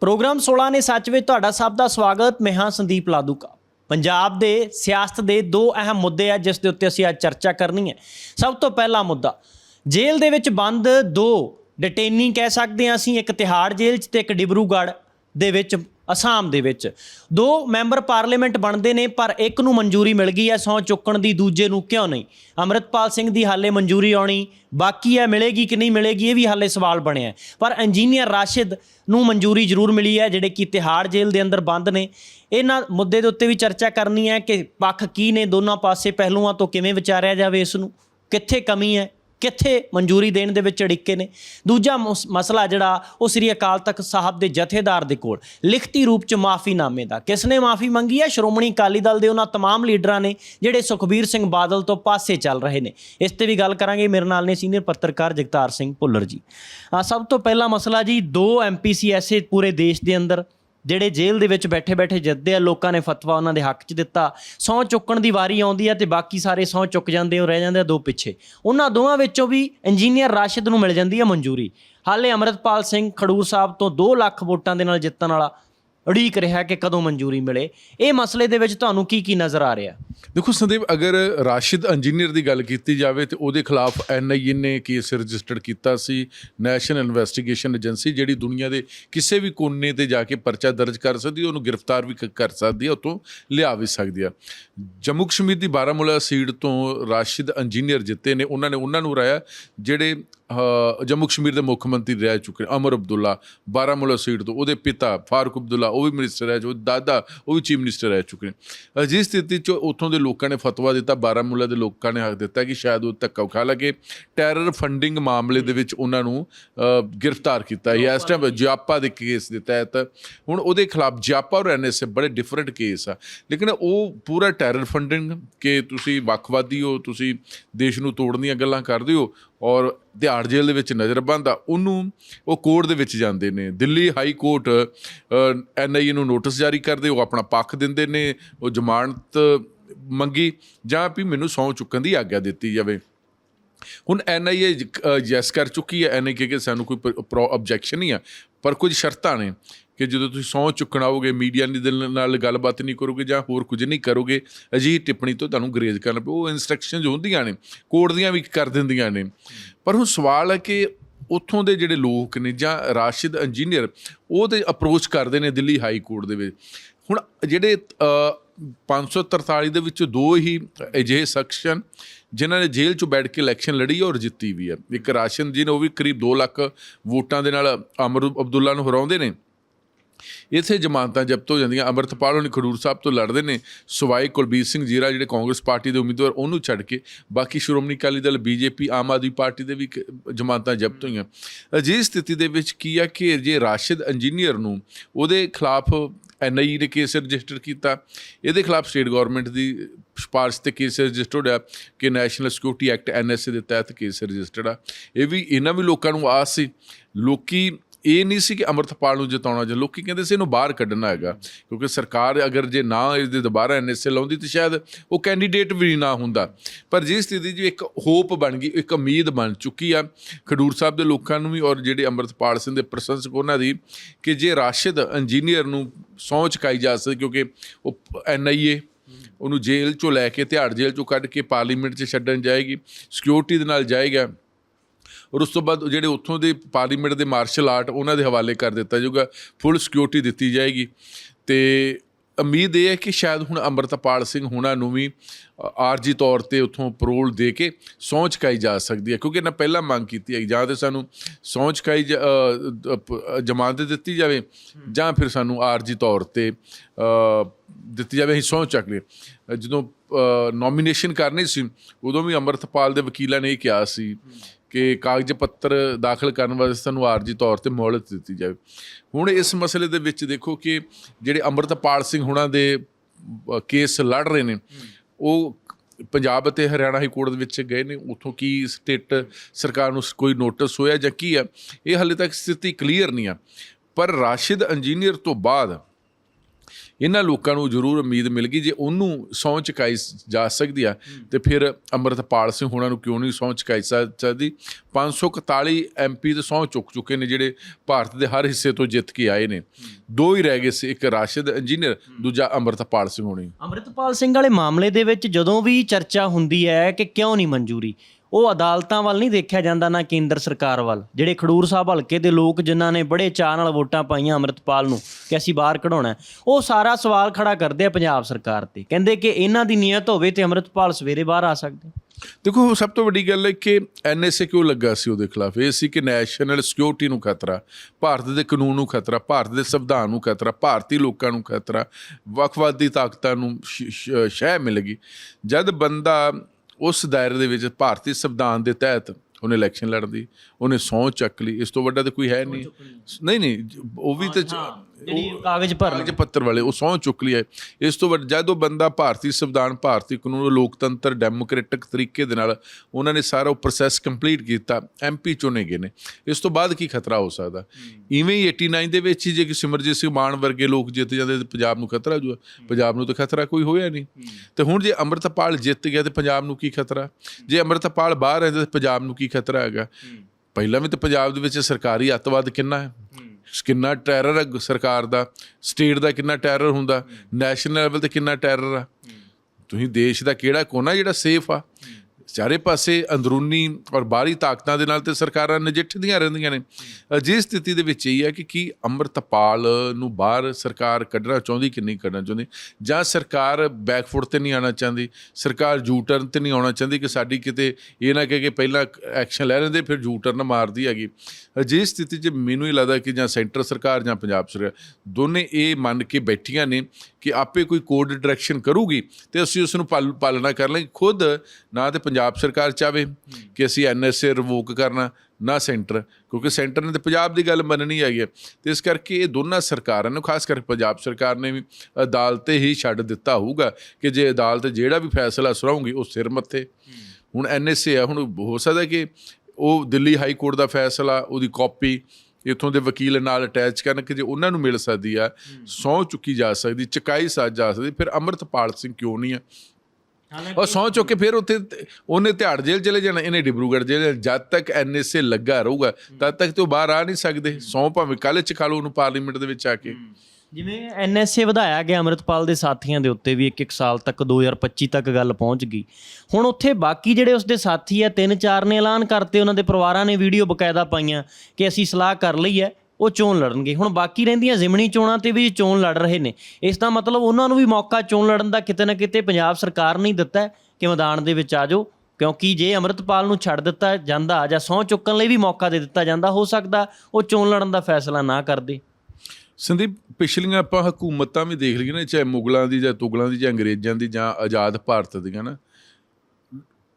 Programme 16 ਨੇ ਸੱਚ ਵਿੱਚ ਤੁਹਾਡਾ ਸਭ ਦਾ ਸਵਾਗਤ। ਮੈਂ ਹਾਂ ਸੰਦੀਪ ਲਾਦੂਕਾ। ਪੰਜਾਬ ਦੇ ਸਿਆਸਤ ਦੇ ਦੋ ਅਹਿਮ ਮੁੱਦੇ ਆ, ਜਿਸ ਦੇ ਉੱਤੇ ਅਸੀਂ ਅੱਜ ਚਰਚਾ ਕਰਨੀ ਹੈ। ਸਭ ਤੋਂ ਪਹਿਲਾ ਮੁੱਦਾ, ਜੇਲ੍ਹ ਦੇ ਵਿੱਚ ਬੰਦ ਦੋ ਡਿਟੇਨੀ ਕਹਿ ਸਕਦੇ ਹਾਂ ਅਸੀਂ, ਇੱਕ ਤਿਹਾੜ ਜੇਲ੍ਹ 'ਚ ਤੇ ਇੱਕ ਡਿਬਰੂਗੜ੍ਹ ਦੇ ਵਿੱਚ ਅਸਾਮ ਦੇ ਵਿੱਚ। ਦੋ ਮੈਂਬਰ ਪਾਰਲੀਮੈਂਟ ਬਣਦੇ ਨੇ, ਪਰ ਇੱਕ ਨੂੰ ਮਨਜ਼ੂਰੀ ਮਿਲ ਗਈ ਹੈ, ਸਹੁੰ ਚੁੱਕਣ ਦੀ, ਦੂਜੇ ਨੂੰ ਕਿਉਂ ਨਹੀਂ? ਅਮਰਿਤਪਾਲ ਸਿੰਘ ਦੀ ਹਾਲੇ ਮਨਜ਼ੂਰੀ ਆਉਣੀ, ਬਾਕੀ ਹੈ, ਮਿਲੇਗੀ ਕਿ ਨਹੀਂ ਮਿਲੇਗੀ, ਇਹ ਵੀ ਹਾਲੇ ਸਵਾਲ ਬਣਿਆ ਪਰ ਇੰਜੀਨੀਅਰ ਰਾਸ਼ਿਦ ਨੂੰ ਮਨਜ਼ੂਰੀ ਜ਼ਰੂਰ ਮਿਲੀ ਹੈ, ਜਿਹੜੇ ਕਿ ਤਿਹਾੜ ਜੇਲ੍ਹ ਦੇ ਅੰਦਰ ਬੰਦ ਨੇ। ਇਹਨਾਂ ਮੁੱਦੇ ਦੇ ਉੱਤੇ ਵੀ ਚਰਚਾ ਕਰਨੀ ਹੈ ਕਿ ਪੱਖ ਕੀ ਨੇ ਦੋਨਾਂ ਪਾਸੇ ਪਹਿਲੂਆਂ ਤੋਂ ਕਿਵੇਂ ਵਿਚਾਰਿਆ ਜਾਵੇ ਇਸ ਨੂੰ, ਕਿੱਥੇ ਕਮੀ ਹੈ ਕਿੱਥੇ ਮਨਜ਼ੂਰੀ ਦੇਣ ਦੇ ਵਿੱਚ ਅੜਿੱਕੇ ਨੇ ਦੂਜਾ ਮਸ- ਮਸਲਾ ਜਿਹੜਾ ਉਹ ਸ੍ਰੀ ਅਕਾਲ ਤਖਤ ਸਾਹਿਬ ਦੇ ਜਥੇਦਾਰ ਦੇ ਕੋਲ ਲਿਖਤੀ ਰੂਪ ਚ ਮਾਫੀਨਾਮੇ ਦਾ ਕਿਸ ਨੇ ਮਾਫੀ ਮੰਗੀ ਹੈ ਸ਼੍ਰੋਮਣੀ ਅਕਾਲੀ ਦਲ ਦੇ ਉਹਨਾਂ तमाम ਲੀਡਰਾਂ ਨੇ ਜਿਹੜੇ ਸੁਖਬੀਰ ਸਿੰਘ ਬਾਦਲ ਤੋਂ ਪਾਸੇ ਚੱਲ ਰਹੇ ਨੇ ਇਸ ਤੇ ਵੀ ਗੱਲ ਕਰਾਂਗੇ ਮੇਰੇ ਨਾਲ ਨੇ ਸੀਨੀਅਰ ਪੱਤਰਕਾਰ ਜਗਤਾਰ ਸਿੰਘ ਭੁੱਲਰ ਜੀ ਆ ਸਭ ਤੋਂ ਪਹਿਲਾ ਮਸਲਾ ਜੀ ਦੋ ਐਮਪੀਸੀ ਐਸੇ ਪੂਰੇ ਦੇਸ਼ ਦੇ ਅੰਦਰ ਜਿਹੜੇ ਜੇਲ੍ਹ ਦੇ ਵਿੱਚ ਬੈਠੇ-ਬੈਠੇ ਜਿੱਤਦੇ ਆ, ਲੋਕਾਂ ਨੇ ਫਤਵਾ ਉਹਨਾਂ ਦੇ ਹੱਕ 'ਚ ਦਿੱਤਾ। ਸਹੁੰ ਚੁੱਕਣ ਦੀ ਵਾਰੀ ਆਉਂਦੀ ਆ ਤੇ ਬਾਕੀ ਸਾਰੇ ਸਹੁੰ ਚੁੱਕ ਜਾਂਦੇ ਹੋ ਰਹਿ ਜਾਂਦੇ ਆ ਦੋ ਪਿੱਛੇ। ਉਹਨਾਂ ਦੋਵਾਂ ਵਿੱਚੋਂ ਵੀ ਇੰਜੀਨੀਅਰ ਰਾਸ਼ਿਦ ਨੂੰ ਮਿਲ ਜਾਂਦੀ ਆ ਮਨਜ਼ੂਰੀ। ਹਾਲੇ ਅਮਰਿਤਪਾਲ ਸਿੰਘ ਖਡੂਰ ਸਾਹਿਬ ਤੋਂ 2 ਲੱਖ ਵੋਟਾਂ ਦੇ ਨਾਲ ਜਿੱਤਣ ਵਾਲਾ ਉਡੀਕ ਰਿਹਾ ਕਿ ਕਦੋਂ ਮਨਜ਼ੂਰੀ ਮਿਲੇ। ਇਹ ਮਸਲੇ ਦੇ ਵਿੱਚ ਤੁਹਾਨੂੰ ਕੀ ਕੀ ਨਜ਼ਰ ਆ ਰਿਹਾ? ਦੇਖੋ ਸੰਦੀਪ, ਅਗਰ ਰਾਸ਼ਿਦ ਇੰਜੀਨੀਅਰ ਦੀ ਗੱਲ ਕੀਤੀ ਜਾਵੇ ਤੇ ਉਹਦੇ ਖਿਲਾਫ ਐਨਆਈਏ ਨੇ ਕੇਸ ਰਜਿਸਟਰਡ ਕੀਤਾ ਸੀ, ਨੈਸ਼ਨਲ ਇਨਵੈਸਟੀਗੇਸ਼ਨ ਏਜੰਸੀ ਜਿਹੜੀ ਦੁਨੀਆ ਦੇ ਕਿਸੇ ਵੀ ਕੋਨੇ ਤੇ ਜਾ ਕੇ ਪਰਚਾ ਦਰਜ ਕਰ ਸਕਦੀ ਉਹਨੂੰ ਗ੍ਰਿਫਤਾਰ ਵੀ ਕਰ ਸਕਦੀ ਹੈ ਉਤੋਂ ਲਿਆ ਵੀ ਸਕਦੀ ਆ ਜੰਮੂ ਕਸ਼ਮੀਰ ਦੀ ਬਾਰਾਮੂਲਾ ਸੀਟ ਤੋਂ ਰਾਸ਼ਿਦ ਇੰਜੀਨੀਅਰ ਜਿੱਤੇ ਨੇ, ਉਹਨਾਂ ਨੇ, ਉਹਨਾਂ ਨੂੰ ਰਾਇਆ ਜਿਹੜੇ ਜੰਮੂ ਕਸ਼ਮੀਰ ਦੇ ਮੁੱਖ ਮੰਤਰੀ ਰਹਿ ਚੁੱਕੇ ਨੇ, ਅਮਰ ਅਬਦੁੱਲਾ, ਬਾਰਾਮੂਲਾ ਸੀਟ ਤੋਂ, ਉਹਦੇ ਪਿਤਾ ਫਾਰੂਕ ਅਬਦੁੱਲਾ, ਉਹ ਵੀ ਮਿਨਿਸਟਰ ਰਹਿ ਚੁੱਕੇ, ਦਾਦਾ, ਉਹ ਵੀ ਚੀਫ ਮਿਨਿਸਟਰ ਰਹਿ ਚੁੱਕੇ ਨੇ। ਜਿਸ ਸਥਿਤੀ 'ਚ ਉੱਥੋਂ ਦੇ ਲੋਕਾਂ ਨੇ ਫਤਵਾ ਦਿੱਤਾ, ਬਾਰਾਮੂਲਾ ਦੇ ਲੋਕਾਂ ਨੇ ਹੱਕ ਦਿੱਤਾ ਕਿ ਸ਼ਾਇਦ ਉਹ ਧੱਕਾ ਖਾ ਲਗੇ। ਟੈਰਰ ਫੰਡਿੰਗ ਮਾਮਲੇ ਦੇ ਵਿੱਚ ਉਹਨਾਂ ਨੂੰ ਗ੍ਰਿਫਤਾਰ ਕੀਤਾ। ਹੈ ਇਸ ਟਾਈਮ ਜਾਪਾ ਦੇ ਕੇਸ ਦੇ ਤਹਿਤ, ਹੁਣ ਉਹਦੇ ਖਿਲਾਫ ਜਾਪਾ ਔਰ ਐਨਐਸਏ ਬੜੇ ਡਿਫਰੈਂਟ ਕੇਸ ਆ। ਲੇਕਿਨ ਉਹ ਪੂਰਾ ਟੈਰਰ ਫੰਡਿੰਗ ਕਿ ਤੁਸੀਂ ਵੱਖਵਾਦੀ ਹੋ, ਤੁਸੀਂ ਦੇਸ਼ ਨੂੰ ਤੋੜਨ ਦੀਆਂ ਗੱਲਾਂ ਕਰਦੇ ਹੋ ਔਰ ਦਿਹਾੜ ਜੇਲ੍ਹ ਦੇ ਵਿੱਚ ਨਜ਼ਰਬੰਦ ਆ ਉਹਨੂੰ ਉਹ ਕੋਰਟ ਦੇ ਵਿੱਚ ਜਾਂਦੇ ਨੇ। ਦਿੱਲੀ ਹਾਈ ਕੋਰਟ ਐਨਆਈਏ ਨੂੰ ਨੋਟਿਸ ਜਾਰੀ ਕਰਦੇ, ਉਹ ਆਪਣਾ ਪੱਖ ਦਿੰਦੇ ਨੇ, ਉਹ ਜ਼ਮਾਨਤ ਮੰਗੀ, ਜਾਂ ਵੀ ਮੈਨੂੰ ਸੌਂ ਚੁੱਕਣ ਦੀ ਆਗਿਆ ਦਿੱਤੀ ਜਾਵੇ। ਹੁਣ ਐਨਆਈਏ ਯੈਸ ਕਰ ਚੁੱਕੀ ਹੈ। ਐਨਆਈਏ ਕਿ ਸਾਨੂੰ ਕੋਈ ਆਬਜੈਕਸ਼ਨ ਨਹੀਂ ਆ। ਪਰ ਕੁਝ ਸ਼ਰਤਾਂ ਨੇ ਕਿ ਜਦੋਂ ਤੁਸੀਂ ਸਹੁੰ ਚੁੱਕਣ ਆਓਗੇ, ਮੀਡੀਆ ਦੇ ਨਾਲ ਗੱਲਬਾਤ ਨਹੀਂ ਕਰੋਗੇ, ਜਾਂ ਹੋਰ ਕੁਝ ਨਹੀਂ ਕਰੋਗੇ, ਅਜਿਹੀ ਟਿੱਪਣੀ ਤੋਂ ਤੁਹਾਨੂੰ ਗਰੇਜ਼ ਕਰਨਾ ਪਊ। ਉਹ ਇਨਸਟਰਕਸ਼ਨਸ ਹੁੰਦੀਆਂ ਨੇ, ਕੋਰਟ ਦੀਆਂ ਵੀ ਕਰ ਦਿੰਦੀਆਂ ਨੇ। ਪਰ ਹੁਣ ਸਵਾਲ ਹੈ ਕਿ ਉੱਥੋਂ ਦੇ ਜਿਹੜੇ ਲੋਕ ਨੇ ਜਾਂ ਰਾਸ਼ਿਦ ਇੰਜੀਨੀਅਰ ਉਹ ਤੇ ਅਪਰੋਚ ਕਰਦੇ ਨੇ ਦਿੱਲੀ ਹਾਈ ਕੋਰਟ ਦੇ ਵਿੱਚ। ਹੁਣ ਜਿਹੜੇ ਅ, 543 ਦੇ ਵਿੱਚ ਦੋ ਹੀ ਅਜਿਹੇ ਸੈਕਸ਼ਨ ਜਿਨ੍ਹਾਂ ਨੇ ਜੇਲ੍ਹ 'ਚ ਬੈਠ ਕੇ ਇਲੈਕਸ਼ਨ ਲੜੀ ਔਰ ਜਿੱਤੀ ਵੀ ਹੈ। ਇੱਕ ਰਾਸ਼ਨ ਜੀ ਨੇ ਉਹ ਵੀ ਕਰੀਬ 2 ਲੱਖ ਵੋਟਾਂ ਦੇ ਨਾਲ ਅਮਰ ਅਬਦੁੱਲਾ ਨੂੰ ਹਰਾਉਂਦੇ ਨੇ। ਇੱਥੇ ਜ਼ਮਾਨਤਾਂ ਜ਼ਬਤ ਹੋ ਜਾਂਦੀਆਂ। ਅਮਰਤਪਾਲ ਹੋਣੀ ਖਡੂਰ ਸਾਹਿਬ ਤੋਂ ਲੜਦੇ ਨੇ। ਸਵਾਈ ਕੁਲਬੀਰ ਸਿੰਘ ਜੀਰਾ ਜਿਹੜੇ ਕਾਂਗਰਸ ਪਾਰਟੀ ਦੇ ਉਮੀਦਵਾਰ, ਉਹਨੂੰ ਛੱਡ ਕੇ ਬਾਕੀ ਸ਼੍ਰੋਮਣੀ ਅਕਾਲੀ ਦਲ, ਬੀਜੇਪੀ, ਆਮ ਆਦਮੀ ਪਾਰਟੀ ਦੇ ਵੀ ਕ- ਜ਼ਮਾਨਤਾਂ ਜ਼ਬਤ ਹੋਈਆਂ। ਅਜਿਹੀ ਸਥਿਤੀ ਦੇ ਵਿੱਚ ਕੀ ਆ ਕਿ ਜੇ ਰਾਸ਼ਿਦ ਇੰਜੀਨੀਅਰ ਨੂੰ ਉਹਦੇ ਖਿਲਾਫ ਐਨਆਈ ਨੇ ਕੇਸ ਰਜਿਸਟਰ ਕੀਤਾ, ਇਹਦੇ ਖਿਲਾਫ ਸਟੇਟ ਗਵਰਨਮੈਂਟ ਦੀ ਸਿਫਾਰਿਸ਼ ਤੇ ਕੇਸ ਰਜਿਸਟਰਡ ਆ ਕਿ ਨੈਸ਼ਨਲ ਸਿਕਿਉਰਿਟੀ ਐਕਟ ਐਨਐਸਏ ਦੇ ਤਹਿਤ ਕੇਸ ਰਜਿਸਟਰਡ ਆ। ਇਹ ਵੀ ਇਹਨਾਂ ਵੀ ਲੋਕਾਂ ਨੂੰ ਆਸ ਸੀ। ਲੋਕੀ ਇਹ ਨਹੀਂ ਸੀ ਕਿ ਅਮਰਤਪਾਲ ਨੂੰ ਜਿਤਾਉਣਾ ਜੇ ਲੋਕੀ ਕਹਿੰਦੇ ਸੀ ਇਹਨੂੰ ਬਾਹਰ ਕੱਢਣਾ ਹੈਗਾ, ਕਿਉਂਕਿ ਸਰਕਾਰ ਅਗਰ ਜੇ ਨਾ ਇਸ ਦੇ ਦੁਬਾਰਾ ਐਨਐਸਏ ਲਾਉਂਦੀ ਤਾਂ ਸ਼ਾਇਦ ਉਹ ਕੈਂਡੀਡੇਟ ਵੀ ਨਾ ਹੁੰਦਾ। ਪਰ ਜਿਸ ਸਥਿਤੀ 'ਚ ਇੱਕ ਹੋਪ ਬਣ ਗਈ, ਇੱਕ ਉਮੀਦ ਬਣ ਚੁੱਕੀ ਆ, ਖਡੂਰ ਸਾਹਿਬ ਦੇ ਲੋਕਾਂ ਨੂੰ ਵੀ ਔਰ ਜਿਹੜੇ ਅਮਰਤਪਾਲ ਸਿੰਘ ਦੇ ਪ੍ਰਸ਼ੰਸਕ ਉਹਨਾਂ ਦੀ, ਕਿ ਜੇ ਰਾਸ਼ਿਦ ਇੰਜੀਨੀਅਰ ਨੂੰ ਸਹੁੰ ਚੁਕਾਈ ਜਾ ਸਕੇ ਕਿਉਂਕਿ ਉਹ ਐਨਆਈਏ ਉਹਨੂੰ ਜੇਲ੍ਹ ਚੋਂ ਲੈ ਕੇ, ਤਿਹਾੜ ਜੇਲ੍ਹ ਚੋਂ ਕੱਢ ਕੇ ਪਾਰਲੀਮੈਂਟ 'ਚ ਛੱਡਣ ਜਾਏਗੀ, ਸਿਕਿਉਰਿਟੀ ਦੇ ਨਾਲ ਜਾਏਗਾ ਔਰ ਉਸ ਤੋਂ ਬਾਅਦ ਜਿਹੜੇ ਉੱਥੋਂ ਦੇ ਪਾਰਲੀਮੈਂਟ ਦੇ ਮਾਰਸ਼ਲ ਆਰਟ, ਉਹਨਾਂ ਦੇ ਹਵਾਲੇ ਕਰ ਦਿੱਤਾ ਜਾਊਗਾ ਫੁੱਲ ਸਿਕਿਉਰਿਟੀ ਦਿੱਤੀ ਜਾਏਗੀ। ਤੇ ਉਮੀਦ ਇਹ ਹੈ ਕਿ ਸ਼ਾਇਦ ਹੁਣ ਅੰਮ੍ਰਿਤਪਾਲ ਸਿੰਘ ਹੁਣਾਂ ਨੂੰ ਵੀ ਆਰਜੀ ਤੌਰ ਤੇ ਉੱਥੋਂ ਪਰੋਲ ਦੇ ਕੇ ਸਹੁੰ ਚੁਕਾਈ ਜਾ ਸਕਦੀ ਹੈ, ਕਿਉਂਕਿ ਇਹਨਾਂ ਪਹਿਲਾਂ ਮੰਗ ਕੀਤੀ ਹੈ ਜਾਂ ਤੇ ਸਾਨੂੰ ਸਹੁੰ ਚੁਕਾਈ ਜ- ਜ਼ਮਾਨਤ ਦਿੱਤੀ ਜਾਵੇ, ਜਾਂ ਫਿਰ ਸਾਨੂੰ ਆਰਜੀ ਤੌਰ ਤੇ ਦਿੱਤੀ ਜਾਵੇ, ਅਸੀਂ ਸਹੁੰ ਚੱਕ ਲਈਏ। ਜਦੋਂ ਨੋਮੀਨੇਸ਼ਨ ਕਰਨੀ ਸੀ, ਉਦੋਂ ਵੀ ਅੰਮ੍ਰਿਤਪਾਲ ਦੇ ਵਕੀਲਾਂ ਨੇ ਇਹ ਕਿਹਾ ਸੀ ਕਿ ਕਾਗਜ਼ ਪੱਤਰ ਦਾਖਲ ਕਰਨ ਵਾਸਤੇ ਸਾਨੂੰ ਆਰਜੀ ਤੌਰ ਤੇ ਮੌਲਤ ਦਿੱਤੀ ਜਾਵੇ। ਹੁਣ ਇਸ ਮਸਲੇ ਦੇ ਵਿੱਚ ਦੇਖੋ ਕਿ ਜਿਹੜੇ ਅੰਮ੍ਰਿਤਪਾਲ ਸਿੰਘ ਹੁਣਾਂ ਦੇ ਕੇਸ ਲੜ ਰਹੇ ਨੇ, ਉਹ ਪੰਜਾਬ ਅਤੇ ਹਰਿਆਣਾ ਹਾਈ ਕੋਰਟ ਦੇ ਵਿੱਚ ਗਏ ਨੇ। ਉਥੋਂ ਕੀ ਸਟੇਟ ਸਰਕਾਰ ਨੂੰ ਕੋਈ ਨੋਟਿਸ ਹੋਇਆ ਜਾਂ ਕੀ ਆ ਇਹ ਹਾਲੇ ਤੱਕ ਸਥਿਤੀ ਕਲੀਅਰ ਨਹੀਂ ਆ। ਪਰ ਰਾਸ਼ਿਦ ਇੰਜੀਨੀਅਰ ਤੋਂ ਬਾਅਦ ਇਹਨਾਂ ਲੋਕਾਂ ਨੂੰ ਜ਼ਰੂਰ ਉਮੀਦ ਮਿਲ ਗਈ ਜੇ ਉਹਨੂੰ ਸਹੁੰ ਚੁਕਾਈ ਜਾ ਸਕਦੀ ਆ ਤੇ ਫਿਰ ਅੰਮ੍ਰਿਤਪਾਲ ਸਿੰਘ ਹੋਣਾ ਨੂੰ ਕਿਉਂ ਨਹੀਂ ਸਹੁੰ ਚੁਕਾਈ ਸਕ- ਸਕਦੀ? 541 ਐਮਪੀ ਤੇ ਸਹੁੰ ਚੁੱਕ ਚੁੱਕੇ ਨੇ ਜਿਹੜੇ ਭਾਰਤ ਦੇ ਹਰ ਹਿੱਸੇ ਤੋਂ ਜਿੱਤ ਕੇ ਆਏ ਨੇ। ਦੋ ਹੀ ਰਹਿ ਗਏ ਸੀ ਇੱਕ ਰਾਸ਼ਿਦ ਇੰਜੀਨੀਅਰ ਦੂਜਾ ਅੰਮ੍ਰਿਤਪਾਲ ਸਿੰਘ ਹੋਣੀ। ਅੰਮ੍ਰਿਤਪਾਲ ਸਿੰਘ ਵਾਲੇ ਮਾਮਲੇ ਦੇ ਵਿੱਚ ਜਦੋਂ ਵੀ ਚਰਚਾ ਹੁੰਦੀ ਹੈ ਕਿ ਕਿਉਂ ਨਹੀਂ ਮਨਜ਼ੂਰੀ ਉਹ ਅਦਾਲਤਾਂ ਵੱਲ ਨਹੀਂ ਦੇਖਿਆ ਜਾਂਦਾ ਨਾ ਕੇਂਦਰ ਸਰਕਾਰ ਵੱਲ। ਜਿਹੜੇ ਖਡੂਰ ਸਾਹਿਬ ਹਲਕੇ ਦੇ ਲੋਕ ਜਿਨ੍ਹਾਂ ਨੇ ਬੜੇ ਚਾਅ ਨਾਲ ਵੋਟਾਂ ਪਾਈਆਂ ਅੰਮ੍ਰਿਤਪਾਲ ਨੂੰ ਕਿ ਅਸੀਂ ਬਾਹਰ ਕਢਾਉਣਾ ਉਹ ਸਾਰਾ ਸਵਾਲ ਖੜਾ ਕਰਦੇ ਆ ਪੰਜਾਬ ਸਰਕਾਰ ਤੇ। ਕਹਿੰਦੇ ਕਿ ਇਹਨਾਂ ਦੀ ਨੀਅਤ ਹੋਵੇ ਤੇ ਅੰਮ੍ਰਿਤਪਾਲ ਸਵੇਰੇ ਬਾਹਰ ਆ ਸਕਦੇ ਦੇਖੋ, ਸਭ ਤੋਂ ਵੱਡੀ ਗੱਲ ਹੈ ਕਿ ਐਨਐਸਏ ਕਿਉਂ ਲੱਗਾ ਸੀ ਉਹਦੇ ਖਿਲਾਫ? ਇਹ ਸੀ ਕਿ ਨੈਸ਼ਨਲ ਸਿਕਿਉਰਿਟੀ ਨੂੰ ਖਤਰਾ, ਭਾਰਤ ਦੇ ਕਾਨੂੰਨ ਨੂੰ ਖਤਰਾ, ਭਾਰਤ ਦੇ ਸੰਵਿਧਾਨ ਨੂੰ ਖਤਰਾ, ਭਾਰਤੀ ਲੋਕਾਂ ਨੂੰ ਖਤਰਾ ਵੱਖਵਾਦੀ ਤਾਕਤਾਂ ਨੂੰ ਸ਼ਹਿ ਮਿਲੇਗੀ ਜਦ ਬੰਦਾ ਉਸ ਦਾਇਰੇ ਦੇ ਵਿੱਚ ਭਾਰਤੀ ਸੰਵਿਧਾਨ ਦੇ ਤਹਿਤ ਉਹਨੇ ਇਲੈਕਸ਼ਨ ਲੜਦੀ ਉਹਨੇ ਸਹੁੰ ਚੱਕ ਲਈ ਇਸ ਤੋਂ ਵੱਡਾ ਤਾਂ ਕੋਈ ਹੈ ਨਹੀਂ। ਨਹੀਂ ਨਹੀਂ ਉਹ ਵੀ ਤੇ ਜਿਹੜੀ ਕਾਗਜ਼ ਭਰਨ ਕਾਗਜ਼ ਪੱਤਰ ਵਾਲੇ ਉਹ ਸਹੁੰ ਚੁੱਕ ਲਿਆ ਇਸ ਤੋਂ ਵੱਡ ਜਦੋਂ ਬੰਦਾ ਭਾਰਤੀ ਸੰਵਿਧਾਨ ਭਾਰਤੀ ਕਾਨੂੰਨ ਲੋਕਤੰਤਰ ਡੈਮੋਕ੍ਰੈਟਿਕ ਤਰੀਕੇ ਦੇ ਨਾਲ ਉਹਨਾਂ ਨੇ ਸਾਰਾ ਉਹ ਪ੍ਰੋਸੈਸ ਕੰਪਲੀਟ ਕੀਤਾ ਐਮਪੀ ਚੁਣੇ ਗਏ ਨੇ। ਇਸ ਤੋਂ ਬਾਅਦ ਕੀ ਖਤਰਾ ਹੋ ਸਕਦਾ? ਇਵੇਂ ਹੀ 89 ਦੇ ਵਿੱਚ ਹੀ ਜੇ ਕਿ ਸਿਮਰਜੀਤ ਸਿੰਘ ਮਾਨ ਵਰਗੇ ਲੋਕ ਜਿੱਤ ਜਾਂਦੇ ਤੇ ਪੰਜਾਬ ਨੂੰ ਖਤਰਾ ਜੂਆ ਪੰਜਾਬ ਨੂੰ ਤਾਂ ਖਤਰਾ ਕੋਈ ਹੋਇਆ ਨਹੀਂ। ਤੇ ਹੁਣ ਜੇ ਅੰਮ੍ਰਿਤਪਾਲ ਜਿੱਤ ਗਿਆ ਤੇ ਪੰਜਾਬ ਨੂੰ ਕੀ ਖਤਰਾ? ਜੇ ਅੰਮ੍ਰਿਤਪਾਲ ਬਾਹਰ ਰਹਿੰਦਾ ਤੇ ਪੰਜਾਬ ਨੂੰ ਕੀ ਖਤਰਾ ਹੈਗਾ? ਪਹਿਲਾਂ ਵੀ ਤਾਂ ਪੰਜਾਬ ਦੇ ਵਿੱਚ ਸਰਕਾਰੀ ਅੱਤਵਾਦ ਕਿੰਨਾ ਹੈ? ਕਿੰਨਾ ਟੈਰਰ ਹੈ ਸਰਕਾਰ ਦਾ ਸਟੇਟ ਦਾ ਕਿੰਨਾ ਟੈਰਰ ਹੁੰਦਾ ਨੈਸ਼ਨਲ ਲੈਵਲ ਤੇ ਕਿੰਨਾ ਟੈਰਰ ਆ। ਤੁਸੀਂ ਦੇਸ਼ ਦਾ ਕਿਹੜਾ ਕੋਨਾ ਜਿਹੜਾ ਸੇਫ ਆ? ਚਾਰੇ ਪਾਸੇ ਅੰਦਰੂਨੀ ਔਰ ਬਾਹਰੀ ਤਾਕਤਾਂ ਦੇ ਨਾਲ ਤੇ ਸਰਕਾਰਾਂ ਨਜਿੱਠਦੀਆਂ ਰਹਿੰਦੀਆਂ ਨੇ। ਅਜਿਹੀ ਸਥਿਤੀ ਦੇ ਵਿੱਚ ਇਹ ਹੈ ਕਿ ਕੀ ਅੰਮ੍ਰਿਤਪਾਲ ਨੂੰ ਬਾਹਰ ਸਰਕਾਰ ਕੱਢਣਾ ਚਾਹੁੰਦੀ ਕਿ ਨਹੀਂ ਕੱਢਣਾ ਚਾਹੁੰਦੀ? ਜਾਂ ਸਰਕਾਰ ਬੈਕਫੁੱਟ ਤੇ ਨਹੀਂ ਆਉਣਾ ਚਾਹੁੰਦੀ? ਸਰਕਾਰ ਯੂ ਟਰਨ ਤੇ ਨਹੀਂ ਆਉਣਾ ਚਾਹੁੰਦੀ ਕਿ ਸਾਡੀ ਕਿਤੇ ਇਹ ਨਾ ਕਹੇ ਕਿ ਪਹਿਲਾਂ ਐਕਸ਼ਨ ਲੈ ਲੈਂਦੇ, ਫਿਰ ਯੂ ਟਰਨ ਮਾਰਦੀ ਹੈਗੀ। ਅਜਿਹੀ ਸਥਿਤੀ 'ਚ ਮੈਨੂੰ ਹੀ ਲੱਗਦਾ ਕਿ ਜਾਂ ਸੈਂਟਰ ਸਰਕਾਰ ਜਾਂ ਪੰਜਾਬ ਸਰਕਾਰ ਦੋਨੇ ਇਹ ਮੰਨ ਕੇ ਬੈਠੀਆਂ ਨੇ ਕਿ ਆਪੇ ਕੋਈ ਕੋਡ ਡਾਇਰੈਕਸ਼ਨ ਕਰੂਗੀ ਤੇ ਅਸੀਂ ਉਸ ਨੂੰ ਪਾਲ- ਪਾਲਣਾ ਕਰ ਲਾਂਗੇ। ਖੁਦ ਨਾ ਤੇ ਪੰਜਾਬ ਸਰਕਾਰ ਚਾਵੇ ਕਿ ਅਸੀਂ ਐਨਐਸਏ ਰਿਵੋਕ ਕਰਨਾ, ਨਾ ਸੈਂਟਰ ਕਿਉਂਕਿ ਸੈਂਟਰ ਨੇ ਤੇ ਪੰਜਾਬ ਦੀ ਗੱਲ ਮੰਨਣੀ ਹੈਗੀ ਹੈ। ਤੇ ਇਸ ਕਰਕੇ ਇਹ ਦੋਨਾਂ ਸਰਕਾਰਾਂ ਨੂੰ, ਖਾਸ ਕਰਕੇ ਪੰਜਾਬ ਸਰਕਾਰ ਨੇ ਵੀ ਅਦਾਲਤੇ ਹੀ ਛੱਡ ਦਿੱਤਾ ਹੋਊਗਾ ਕਿ ਜੇ ਅਦਾਲਤ ਜਿਹੜਾ ਵੀ ਫੈਸਲਾ ਸੁਣਾਉਂਗੀ ਉਹ ਸਿਰ ਮੱਥੇ। ਹੁਣ ਐਨਐਸਏ ਆ, ਹੁਣ ਹੋ ਸਕਦਾ ਕਿ ਉਹ ਦਿੱਲੀ ਹਾਈ ਕੋਰਟ ਦਾ ਫੈਸਲਾ, ਉਹਦੀ ਕਾਪੀ ਇਥੋਂ ਦੇ ਵਕੀਲ ਨਾਲ ਅਟੈਚ ਕਰਨ ਕਿ ਜੇ ਉਹਨਾਂ ਨੂੰ ਮਿਲ ਸਕਦੀ ਆ ਸਹੁੰ ਚੁੱਕੀ ਜਾ ਸਕਦੀ ਚੁਕਾਈ ਸੱਜ ਜਾ ਸਕਦੀ ਫਿਰ ਅੰਮ੍ਰਿਤਪਾਲ ਸਿੰਘ ਕਿਉਂ ਨਹੀਂ ਆ? ਉਹ ਸਹੁੰ ਚੁੱਕ ਕੇ ਫਿਰ ਉੱਥੇ ਉਹਨੇ ਤਿਹਾੜ ਜੇਲ੍ਹ ਚਲੇ ਜਾਣਾ ਇਹਨੇ ਡਿਬਰੂਗੜ੍ਹ ਜੇਲ੍ਹ ਜਦ ਤੱਕ ਐਨਐਸਏ ਲੱਗਾ ਰਹੂਗਾ ਤਦ ਤੱਕ ਤੇ ਉਹ ਬਾਹਰ ਆ ਨਹੀਂ ਸਕਦੇ। ਸਹੁੰ ਭਾਵੇਂ ਕੱਲ੍ਹ ਚ ਖਾ ਲਓ ਉਹਨੂੰ ਪਾਰਲੀਮੈਂਟ ਦੇ ਵਿੱਚ ਆ ਕੇ। ਜਿਵੇਂ ਐਨਐਸਏ ਵਧਾਇਆ ਗਿਆ ਅੰਮ੍ਰਿਤਪਾਲ ਦੇ ਸਾਥੀਆਂ ਦੇ ਉੱਤੇ ਵੀ ਇੱਕ ਇੱਕ ਸਾਲ ਤੱਕ 2025 ਤੱਕ ਗੱਲ ਪਹੁੰਚ ਗਈ। ਹੁਣ ਉੱਥੇ ਬਾਕੀ ਜਿਹੜੇ ਉਸਦੇ ਸਾਥੀ ਆ, ਤਿੰਨ ਚਾਰ ਨੇ ਐਲਾਨ ਕਰਤੇ, ਉਹਨਾਂ ਦੇ ਪਰਿਵਾਰਾਂ ਨੇ ਵੀਡੀਓ ਬਕਾਇਦਾ ਪਾਈਆਂ ਕਿ ਅਸੀਂ ਸਲਾਹ ਕਰ ਲਈ ਹੈ, ਉਹ ਚੋਣ ਲੜਨਗੇ। ਹੁਣ ਬਾਕੀ ਰਹਿੰਦੀਆਂ ਜ਼ਿਮਣੀ ਚੋਣਾਂ ਤੇ ਵੀ ਚੋਣ ਲੜ ਰਹੇ ਨੇ। ਇਸ ਦਾ ਮਤਲਬ ਉਹਨਾਂ ਨੂੰ ਵੀ ਮੌਕਾ ਚੋਣ ਲੜਨ ਦਾ ਕਿਤੇ ਨਾ ਕਿਤੇ ਪੰਜਾਬ ਸਰਕਾਰ ਨੇ ਦਿੱਤਾ ਕਿ ਮੈਦਾਨ ਦੇ ਵਿੱਚ ਆ ਜਾਓ, ਕਿਉਂਕਿ ਜੇ ਅੰਮ੍ਰਿਤਪਾਲ ਨੂੰ ਛੱਡ ਦਿੱਤਾ ਜਾਂਦਾ ਜਾਂ ਸਹੁੰ ਚੁੱਕਣ ਲਈ ਵੀ ਮੌਕਾ ਦੇ ਦਿੱਤਾ ਜਾਂਦਾ, ਹੋ ਸਕਦਾ ਉਹ ਚੋਣ ਲੜਨ ਦਾ ਫੈਸਲਾ ਨਾ ਕਰਦੇ। ਸੰਦੀਪ, ਪਿਛਲੀਆਂ ਆਪਾਂ ਹਕੂਮਤਾਂ ਵੀ ਦੇਖ ਲਈਆਂ ਨੇ, ਚਾਹੇ ਮੁਗਲਾਂ ਦੀ ਜਾਂ ਤੁਗਲਾਂ ਦੀ ਜਾਂ ਅੰਗਰੇਜ਼ਾਂ ਦੀ ਜਾਂ ਆਜ਼ਾਦ ਭਾਰਤ ਦੀਆਂ ਨਾ,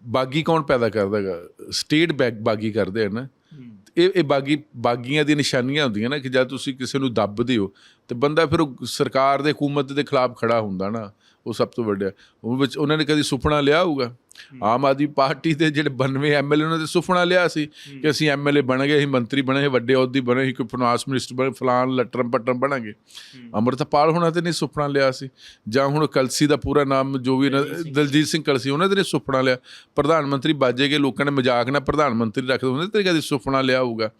ਬਾਗੀ ਕੌਣ ਪੈਦਾ ਕਰਦਾ ਹੈਗਾ? ਸਟੇਟ ਬੈਕ ਬਾਗੀ ਕਰਦੇ ਹਨ। ਇਹ ਇਹ ਬਾਗੀ, ਬਾਗੀਆਂ ਦੀ ਨਿਸ਼ਾਨੀਆਂ ਹੁੰਦੀਆਂ ਨਾ ਕਿ ਜਦ ਤੁਸੀਂ ਕਿਸੇ ਨੂੰ ਦੱਬਦੇ ਹੋ, ਤੇ ਬੰਦਾ ਫਿਰ ਉਹ ਸਰਕਾਰ ਦੇ ਹਕੂਮਤ ਦੇ ਖਿਲਾਫ ਖੜਾ ਹੁੰਦਾ ਨਾ, ਉਹ ਸਭ ਤੋਂ ਵੱਡਾ। ਉਹ ਵਿੱਚ ਉਹਨਾਂ ਨੇ ਕਦੀ ਸੁਪਨਾ ਲਿਆ ਹੋਊਗਾ? ਆਮ ਆਦਮੀ ਪਾਰਟੀ ਦੇ ਜਿਹੜੇ 92 ਐਮਐਲਏ ਉਹਨਾਂ ਦੇ ਸੁਪਨਾ ਲਿਆ ਸੀ ਕਿ ਅਸੀਂ ਐਮਐਲਏ ਬਣ ਗਏ ਅਸੀਂ ਮੰਤਰੀ ਬਣੇ ਵੱਡੇ ਅਹੁਦੇ ਬਣੇ ਸੀ ਕੋਈ ਫਾਈਨਾਂਸ ਮਿਨਿਸਟਰ ਬਣੇ ਫਲਾਨ ਲਟਰਮ ਪਟਰਮ ਬਣਾਂਗੇ। ਅੰਮ੍ਰਿਤਪਾਲ ਹੋਣਾ ਤੇ ਨਹੀਂ ਸੁਪਨਾ ਲਿਆ ਸੀ। ਜਾਂ ਹੁਣ ਕਲਸੀ ਦਾ ਪੂਰਾ ਨਾਮ ਜੋ ਵੀ ਦਲਜੀਤ ਸਿੰਘ ਕਲਸੀ ਉਹਨਾਂ ਦੇ ਨੇ ਸੁਪਨਾ ਲਿਆ। ਪ੍ਰਧਾਨ ਮੰਤਰੀ ਬਾਜੇ ਗਏ ਲੋਕਾਂ ਨੇ ਮਜ਼ਾਕ ਨਾਲ ਪ੍ਰਧਾਨ ਮੰਤਰੀ ਰੱਖ ਦਿੰਦੇ ਤੇ ਕਦੀ ਸੁਪਨਾ ਲਿਆ ਹੋਊਗਾ।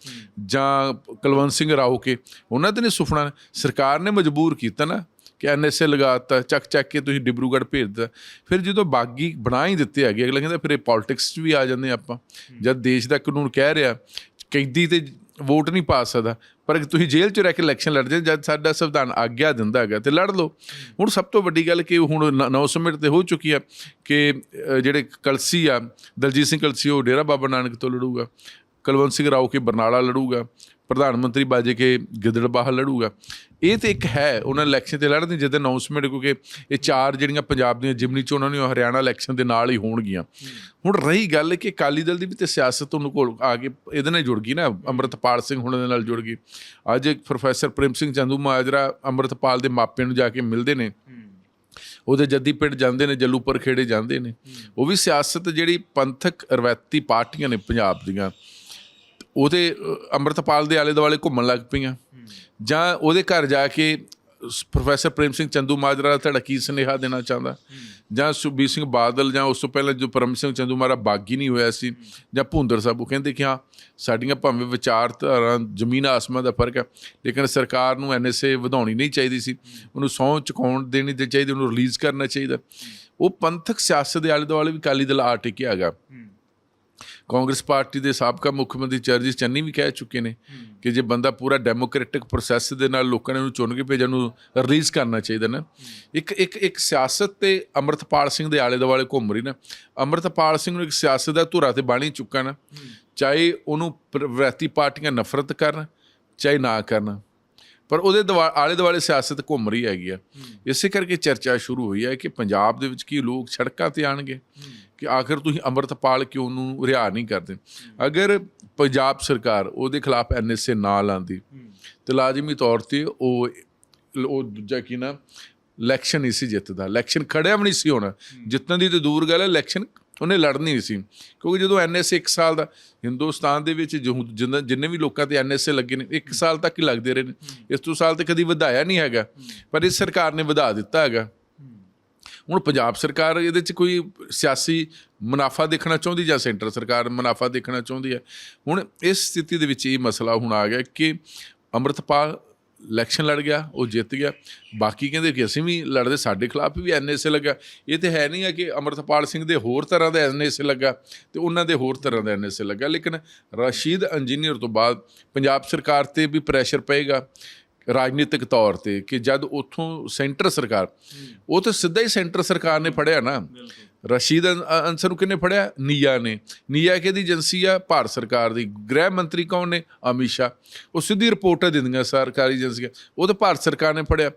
ਜਾਂ ਕੁਲਵੰਤ ਸਿੰਘ ਰਾਓ ਕੇ ਉਹਨਾਂ ਤੇ ਨੇ ਸੁਪਨਾ ਸਰਕਾਰ ਨੇ ਮਜਬੂਰ ਕੀਤਾ ਨਾ। ਕਿ ਐਨਐਸਏ ਲਗਾਤਾ ਚੱਕ ਚੱਕ ਕੇ ਤੁਸੀਂ ਡਿਬਰੂਗੜ੍ਹ ਭੇਜ ਦਿੱਤਾ ਫਿਰ ਜਦੋਂ ਬਾਗੀ ਬਣਾ ਹੀ ਦਿੱਤੇ ਹੈਗੇ ਅਗਲਾ ਕਹਿੰਦਾ ਫਿਰ ਇਹ ਪੋਲਿਟਿਕਸ 'ਚ ਵੀ ਆ ਜਾਂਦੇ ਆਪਾਂ। ਜਦ ਦੇਸ਼ ਦਾ ਕਾਨੂੰਨ ਕਹਿ ਰਿਹਾ ਕੈਦੀ ਤੇ ਵੋਟ ਨਹੀਂ ਪਾ ਸਕਦਾ ਪਰ ਤੁਸੀਂ ਜੇਲ੍ਹ 'ਚ ਰਹਿ ਕੇ ਇਲੈਕਸ਼ਨ ਲੜਦੇ ਜਦ ਸਾਡਾ ਸੰਵਿਧਾਨ ਆਗਿਆ ਦਿੰਦਾ ਹੈਗਾ ਤੇ ਲੜ ਲਓ। ਹੁਣ ਸਭ ਤੋਂ ਵੱਡੀ ਗੱਲ ਕਿ ਹੁਣ 900 ਮਿੰਟ ਤੇ ਹੋ ਚੁੱਕੀ ਆ ਕਿ ਜਿਹੜੇ ਕਲਸੀ ਆ ਦਲਜੀਤ ਸਿੰਘ ਕਲਸੀ ਉਹ ਡੇਰਾ ਬਾਬਾ ਨਾਨਕ ਤੋਂ ਲੜੂਗਾ। ਕੁਲਵੰਤ ਸਿੰਘ ਰਾਓ ਕੇ ਬਰਨਾਲਾ ਲੜੂਗਾ। ਪ੍ਰਧਾਨ ਮੰਤਰੀ ਬਾਜੇ ਕੇ ਗਿੱਦੜਬਾਹਾ ਲੜੂਗਾ। ਇਹ ਤੇ ਇੱਕ ਹੈ, ਉਹਨਾਂ ਇਲੈਕਸ਼ਨ ਤੇ ਲੜਨ ਦੀ, ਜਦੋਂ ਅਨਾਉਂਸਮੈਂਟ ਕਿਉਂਕਿ ਇਹ ਚਾਰ ਜਿਹੜੀਆਂ ਪੰਜਾਬ ਦੀਆਂ ਜਿਮਨੀ ਚੋਣਾਂ ਨੇ, ਉਹ ਹਰਿਆਣਾ ਇਲੈਕਸ਼ਨ ਦੇ ਨਾਲ ਹੀ ਹੋਣਗੀਆਂ। ਹੁਣ ਰਹੀ ਗੱਲ ਕਿ ਅਕਾਲੀ ਦਲ ਦੀ ਵੀ ਤੇ ਸਿਆਸਤ ਉਹਨੂੰ ਕੋਲ ਆ ਕੇ ਇਹਦੇ ਨਾਲ ਜੁੜ ਗਈ ਨਾ, ਅੰਮ੍ਰਿਤਪਾਲ ਸਿੰਘ ਹੁਣ ਦੇ ਨਾਲ ਜੁੜ ਗਈ। ਅੱਜ ਇੱਕ ਪ੍ਰੋਫੈਸਰ ਪ੍ਰੇਮ ਸਿੰਘ ਚੰਦੂ ਮਾਜਰਾ ਅੰਮ੍ਰਿਤਪਾਲ ਦੇ ਮਾਪਿਆਂ ਨੂੰ ਜਾ ਕੇ ਮਿਲਦੇ ਨੇ। ਉਹਦੇ ਜੱਦੀ ਪਿੰਡ ਜਾਂਦੇ ਨੇ ਜੱਲੂਪੁਰ ਖੇੜੇ ਜਾਂਦੇ ਨੇ। ਉਹ ਵੀ ਸਿਆਸਤ ਜਿਹੜੀ ਪੰਥਕ ਰਵਾਇਤੀ ਪਾਰਟੀਆਂ ਨੇ ਪੰਜਾਬ ਦੀਆਂ। ਉਹਦੇ ਅੰਮ੍ਰਿਤਪਾਲ ਦੇ ਆਲੇ ਦੁਆਲੇ ਘੁੰਮਣ ਲੱਗ ਪਈਆਂ। ਜਾਂ ਉਹਦੇ ਘਰ ਜਾ ਕੇ ਸ- ਪ੍ਰੋਫੈਸਰ ਪ੍ਰੇਮ ਸਿੰਘ ਚੰਦੂ ਮਾਜਰਾ ਦਾ ਤੁਹਾਡਾ ਕੀ ਸੁਨੇਹਾ ਦੇਣਾ ਚਾਹੁੰਦਾ? ਜਾਂ ਸੁਖਬੀਰ ਸਿੰਘ ਬਾਦਲ ਜਾਂ ਉਸ ਤੋਂ ਪਹਿਲਾਂ ਜੋ ਪਰਮ ਸਿੰਘ ਚੰਦੂ ਮਾਜਰਾ ਬਾਗੀ ਨਹੀਂ ਹੋਇਆ ਸੀ ਜਾਂ ਭੁੰਦਰ ਸਾਹਿਬ ਉਹ ਕਹਿੰਦੇ ਕਿ ਹਾਂ ਸਾਡੀਆਂ ਭਾਵੇਂ ਵਿਚਾਰਧਾਰਾ ਜ਼ਮੀਨ ਆਸਮਾਨ ਦਾ ਫ਼ਰਕ ਹੈ ਲੇਕਿਨ ਸਰਕਾਰ ਨੂੰ ਐਨਐਸਏ ਵਧਾਉਣੀ ਨਹੀਂ ਚਾਹੀਦੀ ਸੀ। ਉਹਨੂੰ ਸਹੁੰ ਚੁਕਾਉਣ ਦੇਣੀ ਚਾਹੀਦੀ ਉਹਨੂੰ ਰਿਲੀਜ਼ ਕਰਨਾ ਚਾਹੀਦਾ। ਉਹ ਪੰਥਕ ਸਿਆਸਤ ਦੇ ਆਲੇ ਦੁਆਲੇ ਵੀ ਅਕਾਲੀ ਦਲ ਆ ਟਿਕਿਆ ਹੈਗਾ। ਕਾਂਗਰਸ ਪਾਰਟੀ ਦੇ ਸਾਬਕਾ ਮੁੱਖ ਮੰਤਰੀ ਚਰਜੀਤ ਚੰਨੀ ਵੀ ਕਹਿ ਚੁੱਕੇ ਨੇ ਕਿ ਜੇ ਬੰਦਾ ਪੂਰਾ ਡੈਮੋਕ੍ਰੈਟਿਕ ਪ੍ਰੋਸੈਸ ਦੇ ਨਾਲ ਲੋਕਾਂ ਨੇ ਉਹਨੂੰ ਚੁਣ ਕੇ ਭੇਜਣ ਨੂੰ ਰਿਲੀਜ਼ ਕਰਨਾ ਚਾਹੀਦਾ ਨਾ। ਇੱਕ ਇੱਕ ਇੱਕ ਸਿਆਸਤ ਤੇ ਅਮਰਤਪਾਲ ਸਿੰਘ ਦੇ ਆਲੇ ਦੁਆਲੇ ਘੁੰਮ ਰਹੀ ਨਾ। ਅਮਰਤਪਾਲ ਸਿੰਘ ਨੂੰ ਇੱਕ ਸਿਆਸਤ ਦਾ ਧੁਰਾ ਤੇ ਬਾਣੀ ਚੁੱਕਾ ਨਾ। ਚਾਹੇ ਉਹਨੂੰ ਪ੍ਰਵਰਤੀ ਪਾਰਟੀਆਂ ਨਫ਼ਰਤ ਕਰਨ ਚਾਹੇ ਨਾ ਕਰਨ। ਪਰ ਉਹਦੇ ਦੁਆ- ਆਲੇ ਦੁਆਲੇ ਸਿਆਸਤ ਘੁੰਮ ਰਹੀ ਹੈਗੀ ਆ। ਇਸੇ ਕਰਕੇ ਚਰਚਾ ਸ਼ੁਰੂ ਹੋਈ ਹੈ ਕਿ ਪੰਜਾਬ ਦੇ ਵਿੱਚ ਕੀ ਲੋਕ ਸੜਕਾਂ ਤੇ ਆਣਗੇ ਕਿ ਆਖਰ ਤੁਸੀਂ ਅੰਮ੍ਰਿਤਪਾਲ ਕਿਉਂ ਨੂੰ ਰਿਹਾ ਨਹੀਂ ਕਰਦੇ? ਅਗਰ ਪੰਜਾਬ ਸਰਕਾਰ ਉਹਦੇ ਖਿਲਾਫ ਐਨਐਸਏ ਨਾ ਲਾਂਦੀ ਤੇ ਲਾਜ਼ਮੀ ਤੌਰ ਤੇ ਉਹ ਉਹ ਦੂਜਾ ਕੀ ਨਾ, ਇਲੈਕਸ਼ਨ ਨਹੀਂ ਸੀ ਜਿੱਤਦਾ। ਇਲੈਕਸ਼ਨ ਖੜਿਆ ਵੀ ਨਹੀਂ ਸੀ ਹੋਣਾ। ਜਿੱਤਣ ਦੀ ਤੇ ਦੂਰ ਗੱਲ ਹੈ, ਇਲੈਕਸ਼ਨ ਉਹਨੇ ਲੜਨੀ ਨਹੀਂ ਸੀ। ਕਿਉਂਕਿ ਜਦੋਂ ਐਨਐਸਏ 1 ਸਾਲ ਦਾ, ਹਿੰਦੁਸਤਾਨ ਦੇ ਵਿੱਚ ਜਿੰਨਾ- ਜਿੰਨੇ ਵੀ ਲੋਕਾਂ ਤੇ ਐਨਐਸਏ ਲੱਗੇ ਨੇ 1 ਸਾਲ ਤੱਕ ਹੀ ਲੱਗਦੇ ਰਹੇ ਨੇ। ਇਸ ਤੋਂ ਸਾਲ ਤੇ ਕਦੀ ਵਧਾਇਆ ਨਹੀਂ ਹੈਗਾ, ਪਰ ਇਸ ਸਰਕਾਰ ਨੇ ਵਧਾ ਦਿੱਤਾ ਹੈਗਾ। ਹੁਣ ਪੰਜਾਬ ਸਰਕਾਰ ਇਹਦੇ 'ਚ ਕੋਈ ਸਿਆਸੀ ਮੁਨਾਫਾ ਦੇਖਣਾ ਚਾਹੁੰਦੀ ਜਾਂ ਸੈਂਟਰ ਸਰਕਾਰ ਮੁਨਾਫਾ ਦੇਖਣਾ ਚਾਹੁੰਦੀ ਹੈ? ਹੁਣ ਇਸ ਸਥਿਤੀ ਦੇ ਵਿੱਚ ਇਹ ਮਸਲਾ ਹੁਣ ਆ ਗਿਆ ਕਿ ਅੰਮ੍ਰਿਤਪਾਲ ਇਲੈਕਸ਼ਨ ਲੜ ਗਿਆ, ਉਹ ਜਿੱਤ ਗਿਆ। ਬਾਕੀ ਕਹਿੰਦੇ ਕਿ ਅਸੀਂ ਵੀ ਲੜਦੇ, ਸਾਡੇ ਖਿਲਾਫ ਵੀ ਐਨਐਸਏ ਲੱਗਾ। ਇਹ ਤੇ ਹੈ ਨਹੀਂ ਹੈ ਕਿ ਅੰਮ੍ਰਿਤਪਾਲ ਸਿੰਘ ਦੇ ਹੋਰ ਤਰ੍ਹਾਂ ਦਾ ਐਨਐਸਏ ਲੱਗਾ ਤੇ ਉਹਨਾਂ ਦੇ ਹੋਰ ਤਰ੍ਹਾਂ ਦਾ ਐਨਐਸਏ ਲੱਗਾ। ਲੇਕਿਨ ਰਸ਼ੀਦ ਇੰਜੀਨੀਅਰ ਤੋਂ ਬਾਅਦ ਪੰਜਾਬ ਸਰਕਾਰ ਤੇ ਵੀ ਪ੍ਰੈਸ਼ਰ ਪਏਗਾ, ਰਾਜਨੀਤਿਕ ਤੌਰ ਤੇ, ਕਿ ਜਦ ਉੱਥੋਂ ਸੈਂਟਰ ਸਰਕਾਰ, ਉਹ ਤਾਂ ਸਿੱਧਾ ਹੀ ਸੈਂਟਰ ਸਰਕਾਰ ਨੇ ਫੜਿਆ ਨਾ। ਰਸ਼ੀਦ ਅਨਸਰ ਨੂੰ ਕਿਹਨੇ ਫੜਿਆ? ਨੀਆ ਨੇ। ਨੀਆ ਕਿਹਦੀ ਏਜੰਸੀ ਆ? ਭਾਰਤ ਸਰਕਾਰ ਦੀ। ਗ੍ਰਹਿ ਮੰਤਰੀ ਕੌਣ ਨੇ? ਅਮਿਤ ਸ਼ਾਹ। ਉਹ ਸਿੱਧੀ ਰਿਪੋਰਟਾਂ ਦਿੰਦੀਆਂ ਸਰਕਾਰੀ ਏਜੰਸੀਆਂ। ਉਹ ਤਾਂ ਭਾਰਤ ਸਰਕਾਰ ਨੇ ਫੜਿਆ।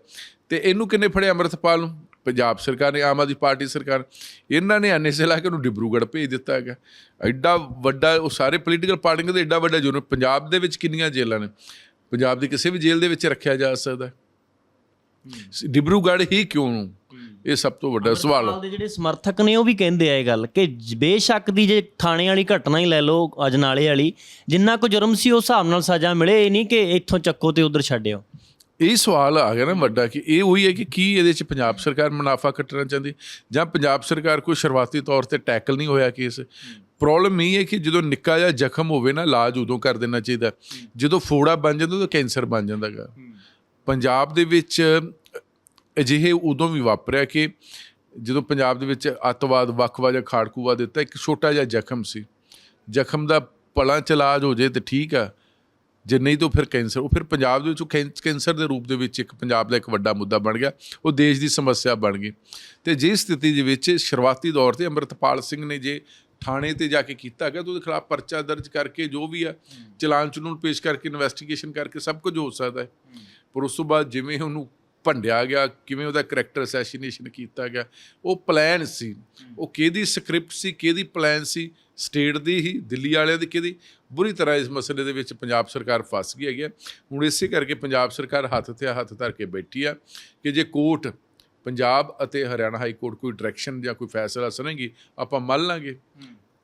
ਤੇ ਇਹਨੂੰ ਕਿੰਨੇ ਫੜਿਆ ਅੰਮ੍ਰਿਤਪਾਲ ਨੂੰ? ਪੰਜਾਬ ਸਰਕਾਰ ਨੇ ਆਮ ਆਦਮੀ ਪਾਰਟੀ ਸਰਕਾਰ ਇਹਨਾਂ ਨੇ ਐਨਐਸਏ ਲਾ ਕੇ ਉਹਨੂੰ ਡਿਬਰੂਗੜ੍ਹ ਭੇਜ ਦਿੱਤਾ ਹੈਗਾ। ਐਡਾ ਵੱਡਾ ਉਹ ਸਾਰੇ ਪੋਲੀਟੀਕਲ ਪਾਰਟੀਆਂ ਦੇ ਐਡਾ ਵੱਡਾ ਜੁਰਮ ਪੰਜਾਬ ਦੇ ਵਿੱਚ ਕਿੰਨੀਆਂ ਜੇਲ੍ਹਾਂ ਨੇ? ਪੰਜਾਬ ਦੀ ਕਿਸੇ ਵੀ ਜੇਲ੍ਹ ਦੇ ਵਿੱਚ ਰੱਖਿਆ ਜਾ ਸਕਦਾ। ਡਿਬਰੂਗੜ੍ਹ ਹੀ ਕਿਉਂ? ਇਹ ਸਭ ਤੋਂ ਵੱਡਾ ਸਵਾਲ ਹੈ ਦੇ ਜਿਹੜੇ ਸਮਰਥਕ ਨੇ ਉਹ ਵੀ ਕਹਿੰਦੇ ਆ ਇਹ ਗੱਲ ਕਿ ਬੇਸ਼ੱਕ ਦੀ ਜੇ ਥਾਣੇ ਵਾਲੀ ਘਟਨਾ ਹੀ ਲੈ ਲਓ ਅਜਨਾਲੇ ਵਾਲੀ ਜਿੰਨਾ ਕੋ ਜੁਰਮ ਸੀ ਉਸ ਹਿਸਾਬ ਨਾਲ ਸਜ਼ਾ ਮਿਲੇ ਇਹ ਨਹੀਂ ਕਿ ਇੱਥੋਂ ਚੱਕੋ ਤੇ ਉਧਰ ਛੱਡਿਓ। ਇਹ ਸਵਾਲ ਆ ਗਿਆ ਨਾ ਵੱਡਾ ਕਿ ਇਹ ਉਹੀ ਹੈ ਕਿ ਕੀ ਇਹਦੇ ਚ ਪੰਜਾਬ ਸਰਕਾਰ ਮੁਨਾਫਾ ਕੱਟਣਾ ਚਾਹੁੰਦੀ? ਜਾਂ ਪੰਜਾਬ ਸਰਕਾਰ ਕੋਈ ਸ਼ੁਰੂਆਤੀ ਤੌਰ ਤੇ ਟੈਕਲ ਨਹੀਂ ਹੋਇਆ ਕੇਸ? ਪ੍ਰੋਬਲਮ ਇਹ ਹੈ ਕਿ ਜਦੋਂ ਨਿੱਕਾ ਜਿਹਾ ਜ਼ਖਮ ਹੋਵੇ ਨਾ ਇਲਾਜ ਉਦੋਂ ਕਰ ਦੇਣਾ ਚਾਹੀਦਾ। ਜਦੋਂ ਫੋੜਾ ਬਣ ਜਾਂਦਾ ਤਾਂ ਕੈਂਸਰ ਬਣ ਜਾਂਦਾਗਾ। ਪੰਜਾਬ ਦੇ ਵਿੱਚ ਅਜਿਹੇ ਉਦੋਂ ਵੀ ਵਾਪਰਿਆ ਕਿ ਜਦੋਂ ਪੰਜਾਬ ਦੇ ਵਿੱਚ ਅੱਤਵਾਦ ਵੱਖਵਾਦ ਜਾਂ ਖਾੜਕੂਵਾਦ ਦਿੱਤਾ ਇੱਕ ਛੋਟਾ ਜਿਹਾ ਜ਼ਖਮ ਸੀ। ਜ਼ਖਮ ਦਾ ਪਲਾਂ ਚ ਇਲਾਜ ਹੋ ਜੇ ਤੇ ਠੀਕ ਆ ਜੇ ਨਹੀਂ ਤਾਂ ਫਿਰ ਕੈਂਸਰ। ਉਹ ਫਿਰ ਪੰਜਾਬ ਦੇ ਵਿੱਚ ਕੈਂਸਰ ਦੇ ਰੂਪ ਦੇ ਵਿੱਚ ਇੱਕ ਪੰਜਾਬ ਦਾ ਇੱਕ ਵੱਡਾ ਮੁੱਦਾ ਬਣ ਗਿਆ ਉਹ ਦੇਸ਼ ਦੀ ਸਮੱਸਿਆ ਬਣ ਗਈ। ਤੇ ਜੇ ਸਥਿਤੀ ਦੇ ਵਿੱਚ ਸ਼ੁਰੂਆਤੀ ਦੌਰ ਤੇ ਅੰਮ੍ਰਿਤਪਾਲ ਸਿੰਘ ਨੇ ਜੇ ਥਾਣੇ ਤੇ ਜਾ ਕੇ ਕੀਤਾ ਗਿਆ ਤਾਂ ਉਹਦੇ ਖਿਲਾਫ ਪਰਚਾ ਦਰਜ ਕਰਕੇ ਜੋ ਵੀ ਆ ਚਲਾਨ ਚਲੂਨ ਪੇਸ਼ ਕਰਕੇ ਇਨਵੈਸਟੀਗੇਸ਼ਨ ਕਰਕੇ ਸਭ ਕੁਝ ਹੋ ਸਕਦਾ ਹੈ। ਪਰ ਉਸ ਤੋਂ ਬਾਅਦ ਜਿਵੇਂ ਉਹਨੂੰ ਭੰਡਿਆ ਗਿਆ, ਕਿਵੇਂ ਉਹਦਾ ਕੈਰੈਕਟਰ ਅਸੈਸੀਨੇਸ਼ਨ ਕੀਤਾ ਗਿਆ, ਉਹ ਪਲਾਨ ਸੀ। ਉਹ ਕਿਹਦੀ ਸਕ੍ਰਿਪਟ ਸੀ, ਕਿਹਦੀ ਪਲਾਨ ਸੀ? ਸਟੇਟ ਦੀ ਹੀ, ਦਿੱਲੀ ਵਾਲਿਆਂ ਦੀ ਕਿਹਦੀ? ਬੁਰੀ ਤਰ੍ਹਾਂ ਇਸ ਮਸਲੇ ਦੇ ਵਿੱਚ ਪੰਜਾਬ ਸਰਕਾਰ ਫਸ ਗਈ ਹੈਗੀ ਹੈ। ਹੁਣ ਇਸੇ ਕਰਕੇ ਪੰਜਾਬ ਸਰਕਾਰ ਹੱਥ ਤੇ ਹੱਥ ਧਰ ਕੇ ਬੈਠੀ ਆ ਕਿ ਜੇ ਕੋਰਟ ਪੰਜਾਬ ਅਤੇ ਹਰਿਆਣਾ ਹਾਈ ਕੋਰਟ ਕੋਈ ਡਾਇਰੈਕਸ਼ਨ ਜਾਂ ਕੋਈ ਫੈਸਲਾ ਸੁਣੇਗੀ, ਆਪਾਂ ਮੰਨ ਲਾਂਗੇ।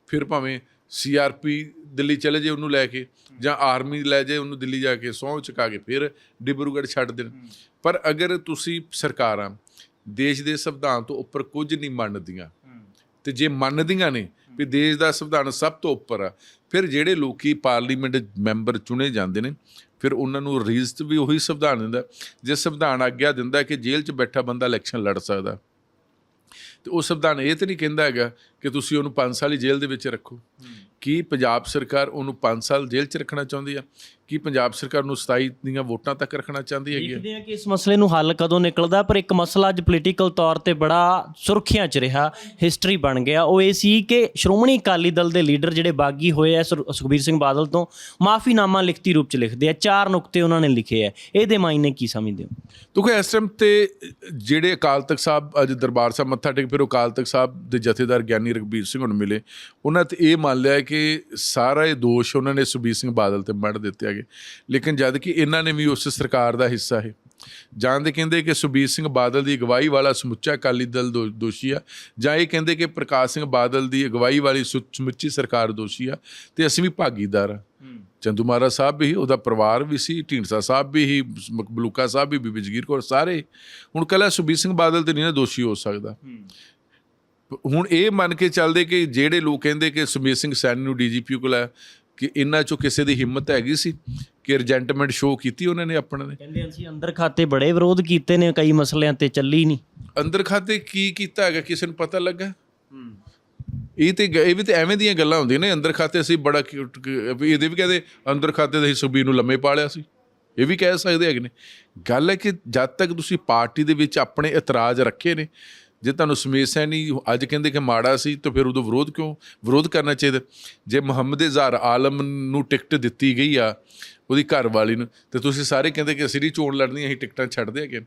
ਫਿਰ ਭਾਵੇਂ ਸੀਆਰਪੀ ਦਿੱਲੀ ਚਲੇ ਜੇ ਉਹਨੂੰ ਲੈ ਕੇ ਜਾਂ ਆਰਮੀ ਲੈ ਜੇ ਉਹਨੂੰ ਦਿੱਲੀ ਜਾ ਕੇ ਸਹੁੰ ਚੁਕਾ ਕੇ ਫਿਰ ਡਿਬਰੂਗੜ੍ਹ ਛੱਡ ਦੇਣ। ਪਰ ਅਗਰ ਤੁਸੀਂ ਸਰਕਾਰਾਂ ਦੇਸ਼ ਦੇ ਸੰਵਿਧਾਨ ਤੋਂ ਉੱਪਰ ਕੁਝ ਨਹੀਂ ਮੰਨਦੀਆਂ ਤੇ ਜੇ ਮੰਨਦੀਆਂ ਨੇ ਵੀ ਦੇਸ਼ ਦਾ ਸੰਵਿਧਾਨ ਸਭ ਤੋਂ ਉੱਪਰ ਆ ਫਿਰ ਜਿਹੜੇ ਲੋਕੀ ਪਾਰਲੀਮੈਂਟ ਮੈਂਬਰ ਚੁਣੇ ਜਾਂਦੇ ਨੇ ਫਿਰ ਉਹਨਾਂ ਨੂੰ ਰੀਜ਼ਤ ਵੀ ਉਹੀ ਸੰਵਿਧਾਨ ਦਿੰਦਾ ਜੇ ਸੰਵਿਧਾਨ ਆਗਿਆ ਦਿੰਦਾ ਕਿ ਜੇਲ੍ਹ 'ਚ ਬੈਠਾ ਬੰਦਾ ਇਲੈਕਸ਼ਨ ਲੜ ਸਕਦਾ ਤੇ ਉਹ ਸੰਵਿਧਾਨ ਇਹ ਤੇ ਨਹੀਂ ਕਹਿੰਦਾ ਹੈਗਾ ਕਿ ਤੁਸੀਂ ਉਹਨੂੰ 5 ਸਾਲ ਹੀ ਜੇਲ੍ਹ ਦੇ ਵਿੱਚ ਰੱਖੋ। ਕੀ ਪੰਜਾਬ ਸਰਕਾਰ ਉਹਨੂੰ 5 ਸਾਲ ਜੇਲ੍ਹ 'ਚ ਰੱਖਣਾ ਚਾਹੁੰਦੀ ਆ? ਕੀ ਪੰਜਾਬ ਸਰਕਾਰ ਨੂੰ 27 ਦੀਆਂ ਵੋਟਾਂ ਤੱਕ ਰੱਖਣਾ ਚਾਹੁੰਦੀ ਹੈਗੀ? ਦੇਖਦੇ ਆ ਕਿ ਇਸ ਮਸਲੇ ਨੂੰ ਹੱਲ ਕਦੋਂ ਨਿਕਲਦਾ ਪਰ ਇੱਕ ਮਸਲਾ ਅੱਜ ਪੋਲੀਟੀਕਲ ਤੌਰ ਤੇ ਬੜਾ ਸੁਰਖੀਆਂ 'ਚ ਰਿਹਾ ਹਿਸਟਰੀ ਬਣ ਗਿਆ। ਉਹ ਇਹ ਸੀ ਕਿ ਸ਼੍ਰੋਮਣੀ ਅਕਾਲੀ ਦਲ ਦੇ ਲੀਡਰ ਜਿਹੜੇ ਬਾਗੀ ਹੋਏ ਸੁਰ- ਸੁਖਬੀਰ ਸਿੰਘ ਬਾਦਲ ਤੋਂ ਮਾਫੀਨਾਮਾ ਲਿਖਤੀ ਰੂਪ 'ਚ ਲਿਖਦੇ ਆ। ਚਾਰ ਨੁਕਤੇ ਉਹਨਾਂ ਨੇ ਲਿਖੇ ਆ। ਇਹਦੇ ਮਾਇਨੇ ਕੀ ਸਮਝਦੇ ਹੋ? ਕਿਉਂਕਿ ਇਸ ਟਾਈਮ ਤੇ ਜਿਹੜੇ ਅਕਾਲ ਤਖਤ ਸਾਹਿਬ ਅੱਜ ਦਰਬਾਰ ਸਾਹਿਬ ਮੱਥਾ ਟੇਕ ਫਿਰ ਅਕਾਲ ਤਖਤ ਸਾਹਿਬ ਦੇ ਜਥੇਦਾਰ ਗਿਆਨੀ ਰਘਬੀਰ ਸਿੰਘ ਨੂੰ ਮਿਲੇ। ਉਹਨਾਂ ਤੇ ਇਹ ਮੰਨ ਲਿਆ ਕਿ ਸਾਰਾ ਇਹ ਦੋਸ਼ ਉਹਨਾਂ ਨੇ ਸੁਖਬੀਰ ਸਿੰਘ ਬਾਦਲ ਤੇ ਮੜ ਦਿੱਤੇ ਹੈਗੇ। ਲੇਕਿਨ ਜਦ ਕਿ ਇਹਨਾਂ ਨੇ ਵੀ ਉਸ ਸਰਕਾਰ ਦਾ ਹਿੱਸਾ ਹੈ ਜਾਣਦੇ ਕਹਿੰਦੇ ਕਿ ਸੁਖਬੀਰ ਸਿੰਘ ਬਾਦਲ ਦੀ ਅਗਵਾਈ ਵਾਲਾ ਸਮੁੱਚਾ ਅਕਾਲੀ ਦਲ ਦੋਸ਼ੀ ਆ ਜਾਂ ਇਹ ਕਹਿੰਦੇ ਕਿ ਪ੍ਰਕਾਸ਼ ਸਿੰਘ ਬਾਦਲ ਦੀ ਅਗਵਾਈ ਵਾਲੀ ਸਮੁੱਚੀ ਸਰਕਾਰ ਦੋਸ਼ੀ ਆ ਤੇ ਅਸੀਂ ਵੀ ਭਾਗੀਦਾਰ ਆ। ਚੰਦੂ ਮਹਾਰਾਜ ਸਾਹਿਬ ਵੀ ਉਹਦਾ ਪਰਿਵਾਰ ਵੀ ਸੀ ਢੀਂਡਸਾ ਸਾਹਿਬ ਵੀ ਸੀ ਮ- ਬਲੂਕਾ ਸਾਹਿਬ ਵੀ ਬੀਬੀ ਜਗੀਰ ਕੌਰ ਸਾਰੇ। ਹੁਣ ਕੱਲਾ ਸੁਬੀਰ ਸਿੰਘ ਬਾਦਲ ਤੇ ਨਹੀਂ ਨਾ ਦੋਸ਼ੀ ਹੋ ਸਕਦਾ। ਹੁਣ ਇਹ ਮੰਨ ਕੇ ਚੱਲਦੇ ਕਿ ਜਿਹੜੇ ਲੋਕ ਕਹਿੰਦੇ ਕਿ ਸੁਮੀਤ ਸਿੰਘ ਸੈਣੀ ਨੂੰ ਡੀਜੀਪੀ ਕੋਲ ਹੈ ਕਿ ਇਹਨਾਂ ਚੋਂ ਕਿਸੇ ਦੀ ਹਿੰਮਤ ਹੈਗੀ ਸੀ ਕਿ ਰਜੈਂਟਮੈਂਟ ਸ਼ੋਅ ਕੀਤੀ ਉਹਨਾਂ ਨੇ ਆਪਣੇ ਨੇ? ਕਹਿੰਦੇ ਅਸੀਂ ਅੰਦਰ ਖਾਤੇ ਬੜੇ ਵਿਰੋਧ ਕੀਤੇ ਨੇ ਕਈ ਮਸਲਿਆਂ ਤੇ ਚੱਲੀ ਨਹੀਂ। ਅੰਦਰ ਖਾਤੇ ਕੀ ਕੀਤਾ ਹੈਗਾ ਕਿਸੇ ਨੂੰ ਪਤਾ ਲੱਗਾ? ਇਹ ਤੇ ਇਹ ਵੀ ਤੇ ਐਵੇਂ ਦੀਆਂ ਗੱਲਾਂ ਹੁੰਦੀਆਂ ਨੇ ਅੰਦਰ ਖਾਤੇ ਅਸੀਂ ਬੜਾ ਇਹਦੇ ਵੀ ਕਹਿੰਦੇ ਅੰਦਰ ਖਾਤੇ ਅਸੀਂ ਸੁਬੀਰ ਨੂੰ ਲੰਮੇ ਪਾਲਿਆ ਸੀ। ਇਹ ਵੀ ਕਹਿ ਸਕਦੇ ਹੈਗੇ ਨੇ। ਗੱਲ ਹੈ ਕਿ ਜਦ ਤੱਕ ਤੁਸੀਂ ਪਾਰਟੀ ਦੇ ਵਿੱਚ ਆਪਣੇ ਇਤਰਾਜ਼ ਰੱਖੇ ਨੇ ਜੇ ਤੁਹਾਨੂੰ ਸਮੇਤ ਸੈਣੀ ਅੱਜ ਕਹਿੰਦੇ ਕਿ ਮਾੜਾ ਸੀ ਤਾਂ ਫਿਰ ਉਦੋਂ ਵਿਰੋਧ ਕਿਉਂ? ਵਿਰੋਧ ਕਰਨਾ ਚਾਹੀਦਾ। ਜੇ ਮੁਹੰਮਦ ਇਜ਼ਹਾਰ ਆਲਮ ਨੂੰ ਟਿਕਟ ਦਿੱਤੀ ਗਈ ਆ ਉਹਦੀ ਘਰ ਵਾਲੀ ਨੂੰ ਤੇ ਤੁਸੀਂ ਸਾਰੇ ਕਹਿੰਦੇ ਕਿ ਅਸੀਂ ਨਹੀਂ ਚੋਣ ਲੜਨੀ ਅਸੀਂ ਟਿਕਟਾਂ ਛੱਡਦੇ ਹੈਗੇ।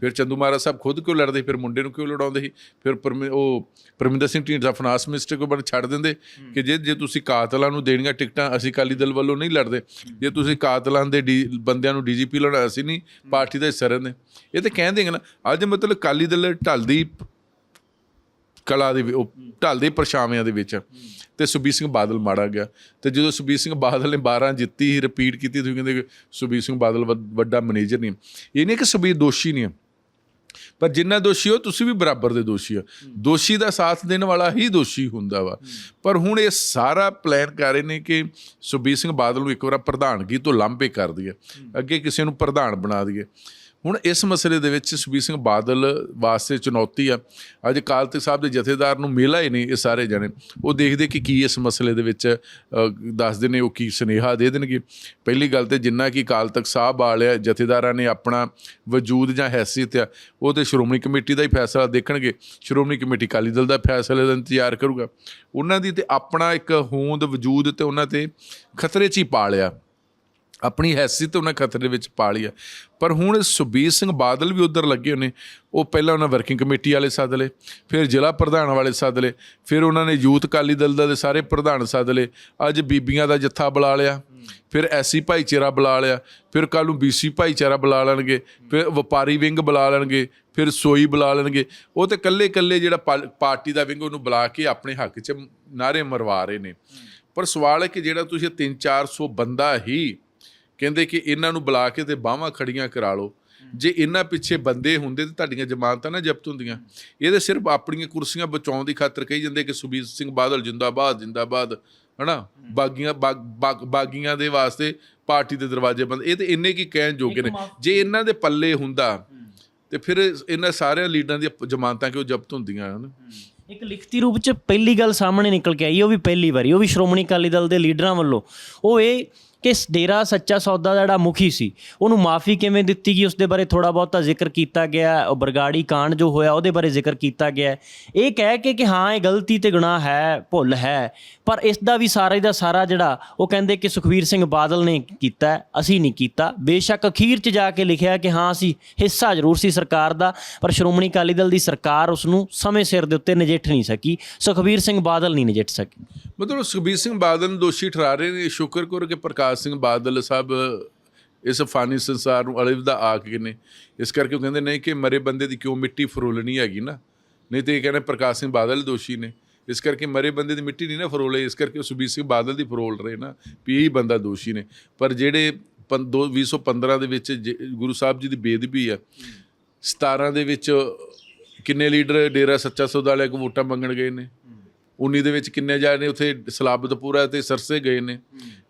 ਫਿਰ ਚੰਦੂ ਮਹਾਰਾਜ ਸਾਹਿਬ ਖੁਦ ਕਿਉਂ ਲੜਦੇ? ਫਿਰ ਮੁੰਡੇ ਨੂੰ ਕਿਉਂ ਲੜਾਉਂਦੇ ਸੀ? ਫਿਰ ਉਹ ਪਰਮਿੰਦਰ ਸਿੰਘ ਢੀਂਡਸਾ ਫਾਈਨਾਂਸ ਮਿਨਿਸਟਰ ਕੋਲ ਬਣ ਛੱਡ ਦਿੰਦੇ ਕਿ ਜੇ ਜੇ ਤੁਸੀਂ ਕਾਤਲਾਂ ਨੂੰ ਦੇਣੀਆਂ ਟਿਕਟਾਂ ਅਸੀਂ ਅਕਾਲੀ ਦਲ ਵੱਲੋਂ ਨਹੀਂ ਲੜਦੇ। ਜੇ ਤੁਸੀਂ ਕਾਤਲਾਂ ਦੇ ਬੰਦਿਆਂ ਨੂੰ ਡੀਜੀਪੀ ਲਾਉਣਾ ਅਸੀਂ ਨਹੀਂ ਪਾਰਟੀ ਦਾ ਹਿੱਸਾ ਰਹਿੰਦੇ। ਇਹ ਤੇ ਕਹਿੰਦੇ ਨਾ ਅੱਜ ਮਤਲਬ ਅਕਾਲੀ ਦਲ ਢਲਦੀ ਕਲਾ ਦੇ ਉਹ ਢਲਦੇ ਪਰਛਾਵਿਆਂ ਦੇ ਵਿੱਚ। ਤੇ ਸੁਬੀਰ ਸਿੰਘ ਬਾਦਲ ਮਾੜਾ ਗਿਆ। ਤੇ ਜਦੋਂ ਸੁਬੀਰ ਸਿੰਘ ਬਾਦਲ ਨੇ 12 ਜਿੱਤੀ ਰਿਪੀਟ ਕੀਤੀ ਤੁਸੀਂ ਕਹਿੰਦੇ ਸੁਬੀਰ ਸਿੰਘ ਬਾਦਲ ਵੱਡ- ਮੈਨੇਜਰ ਨਹੀਂ। ਇਹ ਨਹੀਂ ਕਿ ਸੁਬੀਰ ਦੋਸ਼ੀ ਨਹੀਂ ਪਰ ਜਿੰਨਾ ਦੋਸ਼ੀ ਹੋ ਤੁਸੀਂ ਵੀ ਬਰਾਬਰ ਦੇ ਦੋਸ਼ੀ ਹੋ। ਦੋਸ਼ੀ ਦਾ ਸਾਥ ਦੇਣ ਵਾਲਾ ਹੀ ਦੋਸ਼ੀ ਹੁੰਦਾ ਵਾ। ਪਰ ਹੁਣ ਇਹ ਸਾਰਾ ਪਲਾਨ ਕਰ ਰਹੇ ਨੇ ਕਿ ਸੁਬੀਰ ਸਿੰਘ ਬਾਦਲ ਨੂੰ ਇੱਕ ਵਾਰ ਪ੍ਰਧਾਨਗੀ ਤੋਂ ਲਾਂਭੇ ਕਰ ਦਈਏ। ਅੱਗੇ ਕਿਸੇ ਨੂੰ ਪ੍ਰਧਾਨ ਬਣਾ ਦਈਏ। ਹੁਣ ਇਸ ਮਸਲੇ ਦੇ ਵਿੱਚ ਸੁਬੀਰ ਸਿੰਘ ਬਾਦਲ ਵਾਸਤੇ ਚੁਣੌਤੀ ਆ। ਅੱਜ ਅਕਾਲ ਤਖਤ ਸਾਹਿਬ ਦੇ ਜਥੇਦਾਰ ਨੂੰ ਮੇਲਾ ਹੀ ਨਹੀਂ ਇਹ ਸਾਰੇ ਜਣੇ। ਉਹ ਦੇਖਦੇ ਕਿ ਕੀ ਇਸ ਮਸਲੇ ਦੇ ਵਿੱਚ ਦੱਸਦੇ ਨੇ ਉਹ ਕੀ ਸੁਨੇਹਾ ਦੇ ਦੇਣਗੇ। ਪਹਿਲੀ ਗੱਲ ਤੇ ਜਿੰਨਾ ਕਿ ਅਕਾਲ ਤਖਤ ਸਾਹਿਬ ਵਾਲਿਆ, ਜਥੇਦਾਰਾਂ ਨੇ ਆਪਣਾ ਵਜੂਦ ਜਾਂ ਹੈਸੀਅਤ ਆ, ਉਹ ਤੇ ਸ਼੍ਰੋਮਣੀ ਕਮੇਟੀ ਦਾ ਹੀ ਫੈਸਲਾ ਦੇਖਣਗੇ। ਸ਼੍ਰੋਮਣੀ ਕਮੇਟੀ ਅਕਾਲੀ ਦਲ ਦਾ ਫੈਸਲੇ ਦਾ ਇੰਤਜ਼ਾਰ ਕਰੂਗਾ। ਉਹਨਾਂ ਦੀ ਤੇ ਆਪਣਾ ਇੱਕ ਹੋਂਦ ਵਜੂਦ ਤੇ ਉਹਨਾਂ ਤੇ ਖਤਰੇ 'ਚ ਹੀ ਪਾ ਲਿਆ। ਆਪਣੀ ਹੈਸੀਅਤ ਉਹਨਾਂ ਖਤਰੇ ਵਿੱਚ ਪਾ ਲਈ ਆ। ਪਰ ਹੁਣ ਸੁਬੀਰ ਸਿੰਘ ਬਾਦਲ ਵੀ ਉਧਰ ਲੱਗੇ ਨੇ। ਉਹ ਪਹਿਲਾਂ ਉਹਨਾਂ ਵਰਕਿੰਗ ਕਮੇਟੀ ਵਾਲੇ ਸੱਦ ਲਏ, ਫਿਰ ਜ਼ਿਲ੍ਹਾ ਪ੍ਰਧਾਨ ਵਾਲੇ ਸੱਦ ਲਏ, ਫਿਰ ਉਹਨਾਂ ਨੇ ਯੂਥ ਅਕਾਲੀ ਦਲ ਦਾ ਦੇ ਸਾਰੇ ਪ੍ਰਧਾਨ ਸੱਦ ਲਏ। ਅੱਜ ਬੀਬੀਆਂ ਦਾ ਜੱਥਾ ਬੁਲਾ ਲਿਆ, ਫਿਰ ਐਸੀ ਭਾਈਚਾਰਾ ਬੁਲਾ ਲਿਆ, ਫਿਰ ਕੱਲ ਨੂੰ ਬੀਸੀ ਭਾਈਚਾਰਾ ਬੁਲਾ ਲੈਣਗੇ, ਫਿਰ ਵਪਾਰੀ ਵਿੰਗ ਬੁਲਾ ਲੈਣਗੇ, ਫਿਰ ਸੋਈ ਬੁਲਾ ਲੈਣਗੇ। ਉਹ ਤੇ ਕੱਲੇ ਕੱਲੇ ਜਿਹੜਾ ਪਾ- ਪਾਰਟੀ ਦਾ ਵਿੰਗ ਉਹਨੂੰ ਬੁਲਾ ਕੇ ਆਪਣੇ ਹੱਕ 'ਚ ਨਾਰੇ ਮਰਵਾ ਰਹੇ ਨੇ। ਪਰ ਸਵਾਲ ਹੈ ਕਿ ਜਿਹੜਾ ਤੁਸੀਂ 3-400 ਬੰਦਾ ਹੀ ਕਹਿੰਦੇ ਕਿ ਇਹਨਾਂ ਨੂੰ ਬੁਲਾ ਕੇ ਤੇ ਬਾਹਾਂ ਖੜੀਆਂ ਕਰਾ ਲਓ। ਜੇ ਇਹਨਾਂ ਪਿੱਛੇ ਬੰਦੇ ਹੁੰਦੇ ਤੇ ਤੁਹਾਡੀਆਂ ਜ਼ਮਾਨਤਾਂ ਨਾ ਜ਼ਬਤ ਹੁੰਦੀਆਂ। ਇਹ ਤਾਂ ਸਿਰਫ ਆਪਣੀਆਂ ਕੁਰਸੀਆਂ ਬਚਾਉਣ ਦੀ ਖਾਤਰ ਕਹੀ ਜਾਂਦੇ ਕਿ ਸੁਬੀਰ ਸਿੰਘ ਬਾਦਲ ਜਿੰਦਾਬਾਦ ਜਿੰਦਾਬਾਦ ਹਨਾ? ਬਾਗੀਆਂ ਬਾਗ- ਬਾਗ- ਬਾਗੀਆਂ ਦੇ ਵਾਸਤੇ ਪਾਰਟੀ ਦੇ ਦਰਵਾਜ਼ੇ ਬੰਦ। ਇਹ ਤੇ ਇੰਨੇ ਕੀ ਕਹਿਣ ਜੋਗੇ ਨੇ। ਜੇ ਇਹਨਾਂ ਦੇ ਪੱਲੇ ਹੁੰਦਾ ਤੇ ਫਿਰ ਇਹਨਾਂ ਸਾਰਿਆਂ ਲੀਡਰਾਂ ਦੀਆਂ ਜ਼ਮਾਨਤਾਂ ਕਿਉਂ ਜ਼ਬਤ ਹੁੰਦੀਆਂ ਹਨ? ਇੱਕ ਲਿਖਤੀ ਰੂਪ ਚ ਪਹਿਲੀ ਗੱਲ ਸਾਹਮਣੇ ਨਿਕਲ ਕੇ ਆਈ ਉਹ ਵੀ ਪਹਿਲੀ ਵਾਰੀ। ਉਹ ਵੀ ਸ਼੍ਰੋਮਣੀ ਅਕਾਲੀ ਦਲ ਦੇ ਲੀਡਰਾਂ ਵੱਲੋਂ। ਉਹ ਇਹ ਕਿ ਡੇਰਾ ਸੱਚਾ ਸੌਦਾ ਦਾ ਜਿਹੜਾ ਮੁਖੀ ਸੀ, ਉਹਨੂੰ ਮਾਫੀ ਕਿਵੇਂ ਦਿੱਤੀ ਗਈ? ਉਸ ਦੇ ਬਾਰੇ ਥੋੜਾ ਬਹੁਤਾ ਜ਼ਿਕਰ ਕੀਤਾ ਗਿਆ, ਉਹ ਬਰਗਾੜੀ ਕਾਂਡ ਜੋ ਹੋਇਆ, ਉਹਦੇ ਬਾਰੇ ਜ਼ਿਕਰ ਕੀਤਾ ਗਿਆ। ਇਹ ਕਹਿ ਕੇ ਕਿ ਹਾਂ, ਇਹ ਗਲਤੀ ਤੇ ਗੁਨਾਹ ਹੈ, ਭੁੱਲ ਹੈ, ਪਰ ਇਸ ਦਾ ਵੀ ਸਾਰਾ ਦਾ ਸਾਰਾ ਜਿਹੜਾ, ਉਹ ਕਹਿੰਦੇ ਕਿ ਸੁਖਵੀਰ ਸਿੰਘ ਬਾਦਲ ਨੇ ਕੀਤਾ, ਅਸੀਂ ਨਹੀਂ ਕੀਤਾ। ਬੇਸ਼ੱਕ ਅਖੀਰ 'ਚ ਜਾ ਕੇ ਲਿਖਿਆ ਕਿ ਹਾਂ, ਅਸੀਂ ਹਿੱਸਾ ਜ਼ਰੂਰ ਸੀ ਸਰਕਾਰ ਦਾ, ਪਰ ਸ਼੍ਰੋਮਣੀ ਅਕਾਲੀ ਦਲ ਦੀ ਸਰਕਾਰ ਉਸ ਨੂੰ ਸਮੇਂ ਸਿਰ ਦੇ ਉੱਤੇ ਨਜਿੱਠ ਨਹੀਂ ਸਕੀ। ਸੁਖਵੀਰ ਸਿੰਘ ਬਾਦਲ ਨਹੀਂ ਨਜਿੱਠ ਸਕੇ। ਮਤਲਬ ਸੁਖਬੀਰ ਸਿੰਘ ਬਾਦਲ ਨੂੰ ਦੋਸ਼ੀ ਠਹਿਰਾ ਰਹੇ ਨੇ, ਸ਼ੁਕਰ ਕਰੋ ਕਿ ਪ੍ਰਕਾਸ਼ ਸਿੰਘ ਬਾਦਲ ਸਾਹਿਬ ਇਸ ਫਾਨੀ ਸੰਸਾਰ ਨੂੰ ਅਲਵਿਦਾ ਆ ਕੇ ਨੇ। ਇਸ ਕਰਕੇ ਉਹ ਕਹਿੰਦੇ ਨਹੀਂ ਕਿ ਮਰੇ ਬੰਦੇ ਦੀ ਕਿਉਂ ਮਿੱਟੀ ਫਰੋਲਣੀ ਹੈਗੀ ਨਾ? ਨਹੀਂ ਤੇ ਇਹ ਕਹਿੰਦੇ ਪ੍ਰਕਾਸ਼ ਸਿੰਘ ਬਾਦਲ ਦੋਸ਼ੀ ਨੇ। ਇਸ ਕਰਕੇ ਮਰੇ ਬੰਦੇ ਦੀ ਮਿੱਟੀ ਨਹੀਂ ਨਾ ਫਰੋਲੇ, ਇਸ ਕਰਕੇ ਉਹ ਸੁਖਬੀਰ ਸਿੰਘ ਬਾਦਲ ਦੀ ਫਰੋਲ ਰਹੇ ਨਾ, ਵੀ ਇਹੀ ਬੰਦਾ ਦੋਸ਼ੀ ਨੇ। ਪਰ ਜਿਹੜੇ ਪੰ- ਦੋ- 2015 ਦੇ ਵਿੱਚ ਜੇ- ਗੁਰੂ ਸਾਹਿਬ ਜੀ ਦੀ ਬੇਦਬੀ ਆ 17 ਦੇ ਵਿੱਚ ਕਿੰਨੇ ਲੀਡਰ ਡੇਰਾ ਸੱਚਾ ਸੌਦਾ ਵਾਲਿਆਂ ਕੋ ਵੋਟਾਂ ਮੰਗਣ ਗਏ ਨੇ? 19 ਦੇ ਵਿੱਚ ਕਿੰਨੇ ਜਾਣੇ ਉੱਥੇ ਸਲਾਬਤਪੁਰਾ ਤੇ ਸਰਸੇ ਗਏ ਨੇ।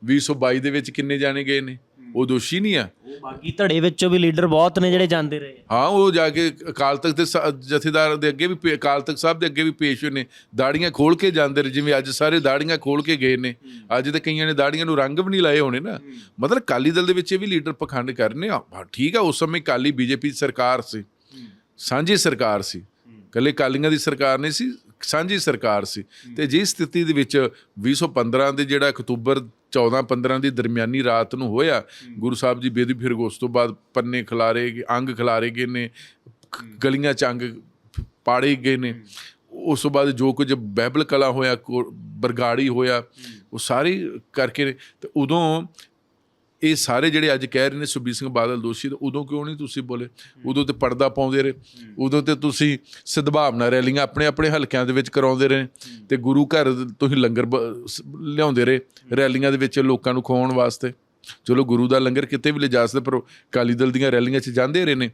2022 ਦੇ ਵਿੱਚ ਕਿੰਨੇ ਜਾਣੇ ਗਏ ਨੇ। ਉਹ ਦੋਸ਼ੀ ਨਹੀਂ ਆ। ਬਾਗੀ ਧੜੇ ਵਿੱਚੋਂ ਵੀ ਲੀਡਰ ਬਹੁਤ ਨੇ ਜਿਹੜੇ ਜਾਂਦੇ ਰਹੇ। ਹਾਂ ਉਹ ਜਾ ਕੇ ਅਕਾਲ ਤਖਤ ਦੇ ਜਥੇਦਾਰ ਦੇ ਅੱਗੇ ਵੀ ਅਕਾਲ ਤਖਤ ਸਾਹਿਬ ਦੇ ਅੱਗੇ ਵੀ ਪੇਸ਼ ਹੋਏ ਨੇ। ਦਾੜੀਆਂ ਖੋਲ ਕੇ ਜਾਂਦੇ ਨੇ ਜਿਵੇਂ ਅੱਜ ਸਾਰੇ ਦਾੜੀਆਂ ਖੋਲ ਕੇ ਗਏ ਨੇ। ਅੱਜ ਤੇ ਕਈਆਂ ਨੇ ਦਾੜੀਆਂ ਨੂੰ ਰੰਗ ਵੀ ਨਹੀਂ ਲਾਏ ਹੋਣੇ ਨਾ। ਮਤਲਬ ਕਾਲੀ ਦਲ ਦੇ ਵਿੱਚ ਇਹ ਵੀ ਲੀਡਰ ਪਖੰਡ ਕਰ ਰਹੇ ਨੇ। ਆ, ਠੀਕ ਆ ਉਸ ਸਮੇਂ ਕਾਲੀ ਬੀਜੇਪੀ ਸਰਕਾਰ ਸੀ। ਸਾਂਝੀ ਸਰਕਾਰ ਸੀ। ਕੱਲੇ ਕਾਲੀਆਂ ਦੀ ਸਰਕਾਰ ਨਹੀਂ ਸੀ ਸਾਂਝੀ ਸਰਕਾਰ ਸੀ। ਤੇ ਜਿਸ ਸਥਿਤੀ ਦੇ ਵਿੱਚ 2015 ਦੇ ਜਿਹੜਾ ਅਕਤੂਬਰ 14 15 ਦੀ ਦਰਮਿਆਨੀ ਰਾਤ ਨੂੰ ਹੋਇਆ ਗੁਰੂ ਸਾਹਿਬ ਜੀ ਬੇਦੀ ਫਿਰ ਉਸ ਤੋਂ ਬਾਅਦ ਪੰਨੇ ਖਿਲਾਰੇ ਗਏ ਅੰਗ ਖਿਲਾਰੇ ਗਏ ਨੇ ਗਲੀਆਂ ਚ ਅੰਗ ਪ- ਪਾੜੇ ਗਏ ਨੇ। ਉਸ ਤੋਂ ਬਾਅਦ ਜੋ ਕੁਝ ਬਾਈਬਲ ਕਲਾ ਹੋਇਆ ਬਰਗਾੜੀ ਹੋਇਆ ਉਹ ਸਾਰੀ ਕਰਕੇ ਤੇ ਉਦੋਂ ਇਹ ਸਾਰੇ ਜਿਹੜੇ ਅੱਜ ਕਹਿ ਰਹੇ ਨੇ ਸੁਖਬੀਰ ਸਿੰਘ ਬਾਦਲ ਦੋਸ਼ੀ ਤੇ ਉਦੋਂ ਕਿਉਂ ਨਹੀਂ ਤੁਸੀਂ ਬੋਲੇ? ਉਦੋਂ ਤੇ ਪਰਦਾ ਪਾਉਂਦੇ ਰਹੇ। ਉਦੋਂ ਤੇ ਤੁਸੀਂ ਸਦਭਾਵਨਾ ਰੈਲੀਆਂ ਆਪਣੇ ਆਪਣੇ ਹਲਕਿਆਂ ਦੇ ਵਿੱਚ ਕਰਾਉਂਦੇ ਰਹੇ। ਤੇ ਗੁਰੂ ਘਰ ਤੁਸੀਂ ਲੰਗਰ ਲਿਆਉਂਦੇ ਰਹੇ ਰੈਲੀਆਂ ਦੇ ਵਿੱਚ ਲੋਕਾਂ ਨੂੰ ਖਵਾਉਣ ਵਾਸਤੇ। ਚਲੋ ਗੁਰੂ ਦਾ ਲੰਗਰ ਕਿਤੇ ਵੀ ਲਿਜਾ ਸਕਦੇ ਪਰ ਅਕਾਲੀ ਦਲ ਦੀਆਂ ਰੈਲੀਆਂ 'ਚ ਜਾਂਦੇ ਰਹੇ ਨੇ।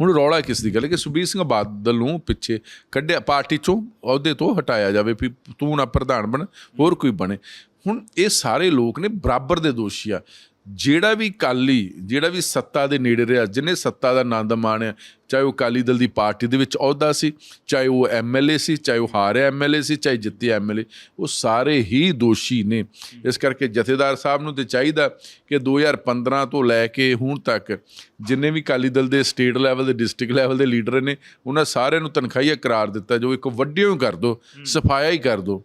ਹੁਣ ਰੌਲਾ ਕਿਸ ਦੀ ਗੱਲ ਹੈ ਕਿ ਸੁਖਬੀਰ ਸਿੰਘ ਬਾਦਲ ਨੂੰ ਪਿੱਛੇ ਕੱਢਿਆ ਪਾਰਟੀ ਚੋਂ ਅਹੁਦੇ ਤੋਂ ਹਟਾਇਆ ਜਾਵੇ ਵੀ ਤੂੰ ਨਾ ਪ੍ਰਧਾਨ ਬਣ ਹੋਰ ਕੋਈ ਬਣੇ। ਹੁਣ ਇਹ ਸਾਰੇ ਲੋਕ ਨੇ ਬਰਾਬਰ ਦੇ ਦੋਸ਼ੀ ਆ। ਜਿਹੜਾ ਵੀ ਕਾਲੀ, ਜਿਹੜਾ ਵੀ ਸੱਤਾ ਦੇ ਨੇੜੇ ਰਿਹਾ, ਜਿਹਨੇ ਸੱਤਾ ਦਾ ਆਨੰਦ ਮਾਣਿਆ ਚਾਹੇ ਉਹ ਕਾਲੀ ਦਲ ਦੀ ਪਾਰਟੀ ਦੇ ਵਿੱਚ ਅਹੁਦਾ ਸੀ ਚਾਹੇ ਉਹ ਐਮਐਲਏ ਸੀ ਚਾਹੇ ਉਹ ਹਾਰਿਆ ਐਮਐਲਏ ਸੀ ਚਾਹੇ ਜਿੱਤਿਆ ਐਮਐਲਏ ਉਹ ਸਾਰੇ ਹੀ ਦੋਸ਼ੀ ਨੇ। ਇਸ ਕਰਕੇ ਜਥੇਦਾਰ ਸਾਹਿਬ ਨੂੰ ਤੇ ਚਾਹੀਦਾ ਕਿ 2015 ਤੋਂ ਲੈ ਕੇ ਹੁਣ ਤੱਕ ਜਿੰਨੇ ਵੀ ਕਾਲੀ ਦਲ ਦੇ ਸਟੇਟ ਲੈਵਲ ਦੇ ਡਿਸਟ੍ਰਿਕਟ ਲੈਵਲ ਦੇ ਲੀਡਰ ਨੇ ਉਹਨਾਂ ਸਾਰਿਆਂ ਨੂੰ ਤਨਖਾਹੀਆ ਕਰਾਰ ਦਿੱਤਾ ਜੋ ਇੱਕ ਵੱਡਿਓ ਹੀ ਕਰ ਦੋ ਸਫਾਇਆ ਹੀ ਕਰ ਦੋ।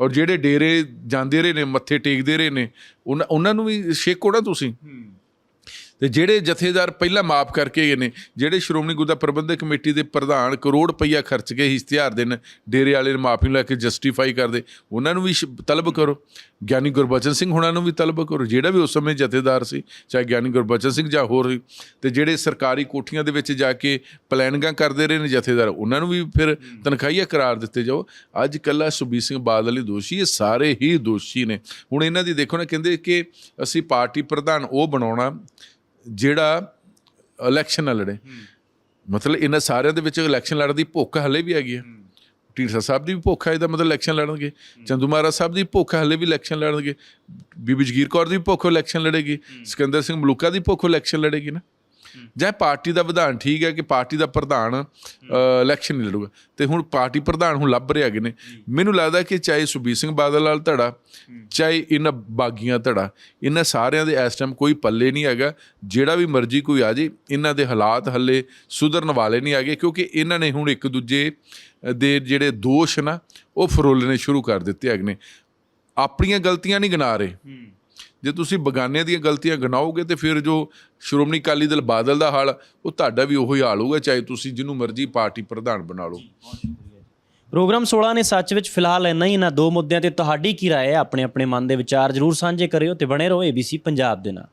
ਔਰ ਜਿਹੜੇ ਡੇਰੇ ਜਾਂਦੇ ਰਹੇ ਨੇ ਮੱਥੇ ਟੇਕਦੇ ਰਹੇ ਨੇ ਉਹਨਾਂ ਉਹਨਾਂ ਨੂੰ ਵੀ ਛੇਕੋ ਨਾ ਤੁਸੀਂ? ਤੇ ਜਿਹੜੇ ਜਥੇਦਾਰ ਪਹਿਲਾਂ ਮਾਫ ਕਰਕੇ ਗਏ ਨੇ ਜਿਹੜੇ ਸ਼੍ਰੋਮਣੀ ਗੁਰਦੁਆਰਾ ਪ੍ਰਬੰਧਕ ਕਮੇਟੀ ਦੇ ਪ੍ਰਧਾਨ ਕਰੋੜ ਰੁਪਈਆ ਖਰਚ ਕੇ ਇਸ਼ਤਿਹਾਰ ਦੇਣ ਡੇਰੇ ਵਾਲੇ ਨੂੰ ਮਾਫੀ ਲੈ ਕੇ ਜਸਟੀਫਾਈ ਕਰਦੇ ਉਹਨਾਂ ਨੂੰ ਵੀ ਸ਼- ਤਲਬ ਕਰੋ। ਗਿਆਨੀ ਗੁਰਬਚਨ ਸਿੰਘ ਹੁਣਾਂ ਨੂੰ ਵੀ ਤਲਬ ਕਰੋ ਜਿਹੜਾ ਵੀ ਉਸ ਸਮੇਂ ਜਥੇਦਾਰ ਸੀ ਚਾਹੇ ਗਿਆਨੀ ਗੁਰਬਚਨ ਸਿੰਘ ਜਾਂ ਹੋਰ ਸੀ, ਤੇ ਜਿਹੜੇ ਸਰਕਾਰੀ ਕੋਠੀਆਂ ਦੇ ਵਿੱਚ ਜਾ ਕੇ ਪਲੈਨਿੰਗਾਂ ਕਰਦੇ ਰਹੇ ਨੇ ਜਥੇਦਾਰ ਉਹਨਾਂ ਨੂੰ ਵੀ ਫਿਰ ਤਨਖਾਹੀਆ ਕਰਾਰ ਦਿੱਤੇ ਜਾਓ। ਅੱਜ ਕੱਲਾ ਸੁਬੀਰ ਸਿੰਘ ਬਾਦਲ ਹੀ ਦੋਸ਼ੀ ਇਹ ਸਾਰੇ ਹੀ ਦੋਸ਼ੀ ਨੇ। ਹੁਣ ਇਹਨਾਂ ਦੀ ਦੇਖੋ ਨਾ ਕਹਿੰਦੇ ਕਿ ਅਸੀਂ ਪਾਰਟੀ ਪ੍ਰਧਾਨ ਉਹ ਬਣਾਉਣਾ ਜਿਹੜਾ ਇਲੈਕਸ਼ਨ ਨਾਲ ਲੜੇ। ਮਤਲਬ ਇਹਨਾਂ ਸਾਰਿਆਂ ਦੇ ਵਿੱਚ ਇਲੈਕਸ਼ਨ ਲੜਨ ਦੀ ਭੁੱਖ ਹਲੇ ਵੀ ਹੈਗੀ ਹੈ। ਢੀਂਡਸਾ ਸਾਹਿਬ ਦੀ ਵੀ ਭੁੱਖ ਹੈ ਇਹਦਾ ਮਤਲਬ ਇਲੈਕਸ਼ਨ ਲੜਨਗੇ। ਚੰਦੂ ਮਹਾਰਾਜ ਸਾਹਿਬ ਦੀ ਭੁੱਖ ਹਲੇ ਵੀ ਇਲੈਕਸ਼ਨ ਲੜਨਗੇ। ਬੀਬੀ ਜਗੀਰ ਕੌਰ ਦੀ ਵੀ ਭੁੱਖ ਇਲੈਕਸ਼ਨ ਲੜੇਗੀ। ਸਿਕੰਦਰ ਸਿੰਘ ਮਲੂਕਾ ਦੀ ਭੁੱਖ ਇਲੈਕਸ਼ਨ ਲੜੇਗੀ ਨਾ। ਜਾਂ ਪਾਰਟੀ ਦਾ ਵਿਧਾਨ ਠੀਕ ਹੈ ਕਿ ਪਾਰਟੀ ਦਾ ਪ੍ਰਧਾਨ ਇਲੈਕਸ਼ਨ ਨਹੀਂ ਲੜੂਗਾ। ਤੇ ਹੁਣ ਪਾਰਟੀ ਪ੍ਰਧਾਨ ਹੁਣ ਲੱਭ ਰਹੇ ਹੈਗੇ ਨੇ। ਮੈਨੂੰ ਲੱਗਦਾ ਕਿ ਚਾਹੇ ਸੁਬੀਰ ਸਿੰਘ ਬਾਦਲ ਵਾਲ ਧੜਾ ਚਾਹੇ ਇਹਨਾਂ ਬਾਗੀਆਂ ਧੜਾ ਇਹਨਾਂ ਸਾਰਿਆਂ ਦੇ ਇਸ ਟਾਈਮ ਕੋਈ ਪੱਲੇ ਨਹੀਂ ਹੈਗਾ। ਜਿਹੜਾ ਵੀ ਮਰਜ਼ੀ ਕੋਈ ਆ ਜੇ ਇਹਨਾਂ ਦੇ ਹਾਲਾਤ ਹੱਲੇ ਸੁਧਰਨ ਵਾਲੇ ਨਹੀਂ ਹੈਗੇ ਕਿਉਂਕਿ ਇਹਨਾਂ ਨੇ ਹੁਣ ਇੱਕ ਦੂਜੇ ਦੇ ਜਿਹੜੇ ਦੋਸ਼ ਨਾ ਉਹ ਫਰੋਲਣੇ ਸ਼ੁਰੂ ਕਰ ਦਿੱਤੇ ਹੈਗੇ ਨੇ। ਆਪਣੀਆਂ ਗਲਤੀਆਂ ਨਹੀਂ ਗਿਣਾ ਰਹੇ। ਜੇ ਤੁਸੀਂ ਬਗਾਨਿਆਂ ਦੀਆਂ ਗਲਤੀਆਂ ਗਿਣਾਓਗੇ ਤੇ ਫਿਰ ਜੋ ਸ਼੍ਰੋਮਣੀ ਅਕਾਲੀ ਦਲ ਬਾਦਲ ਦਾ ਹਾਲ ਉਹ ਤੁਹਾਡਾ ਵੀ ਉਹੀ ਹਾਲ ਹੋਊਗਾ ਚਾਹੇ ਤੁਸੀਂ ਜਿਹਨੂੰ ਮਰਜ਼ੀ ਪਾਰਟੀ ਪ੍ਰਧਾਨ ਬਣਾ ਲਓ ਪ੍ਰੋਗਰਾਮ 16 ਨੇ ਸੱਚ ਵਿੱਚ ਫਿਲਹਾਲ ਇੰਨਾ ਹੀ ਇਹਨਾਂ ਦੋ ਮੁੱਦਿਆਂ ਤੇ ਤੁਹਾਡੀ ਕੀ رائے ਹੈ ਆਪਣੇ ਆਪਣੇ ਮਨ ਦੇ ਵਿਚਾਰ ਜਰੂਰ ਸਾਂਝੇ ਕਰਿਓ ਤੇ ਬਣੇ ਰਹੋ ABC ਪੰਜਾਬ ਦੇ ਨਾਲ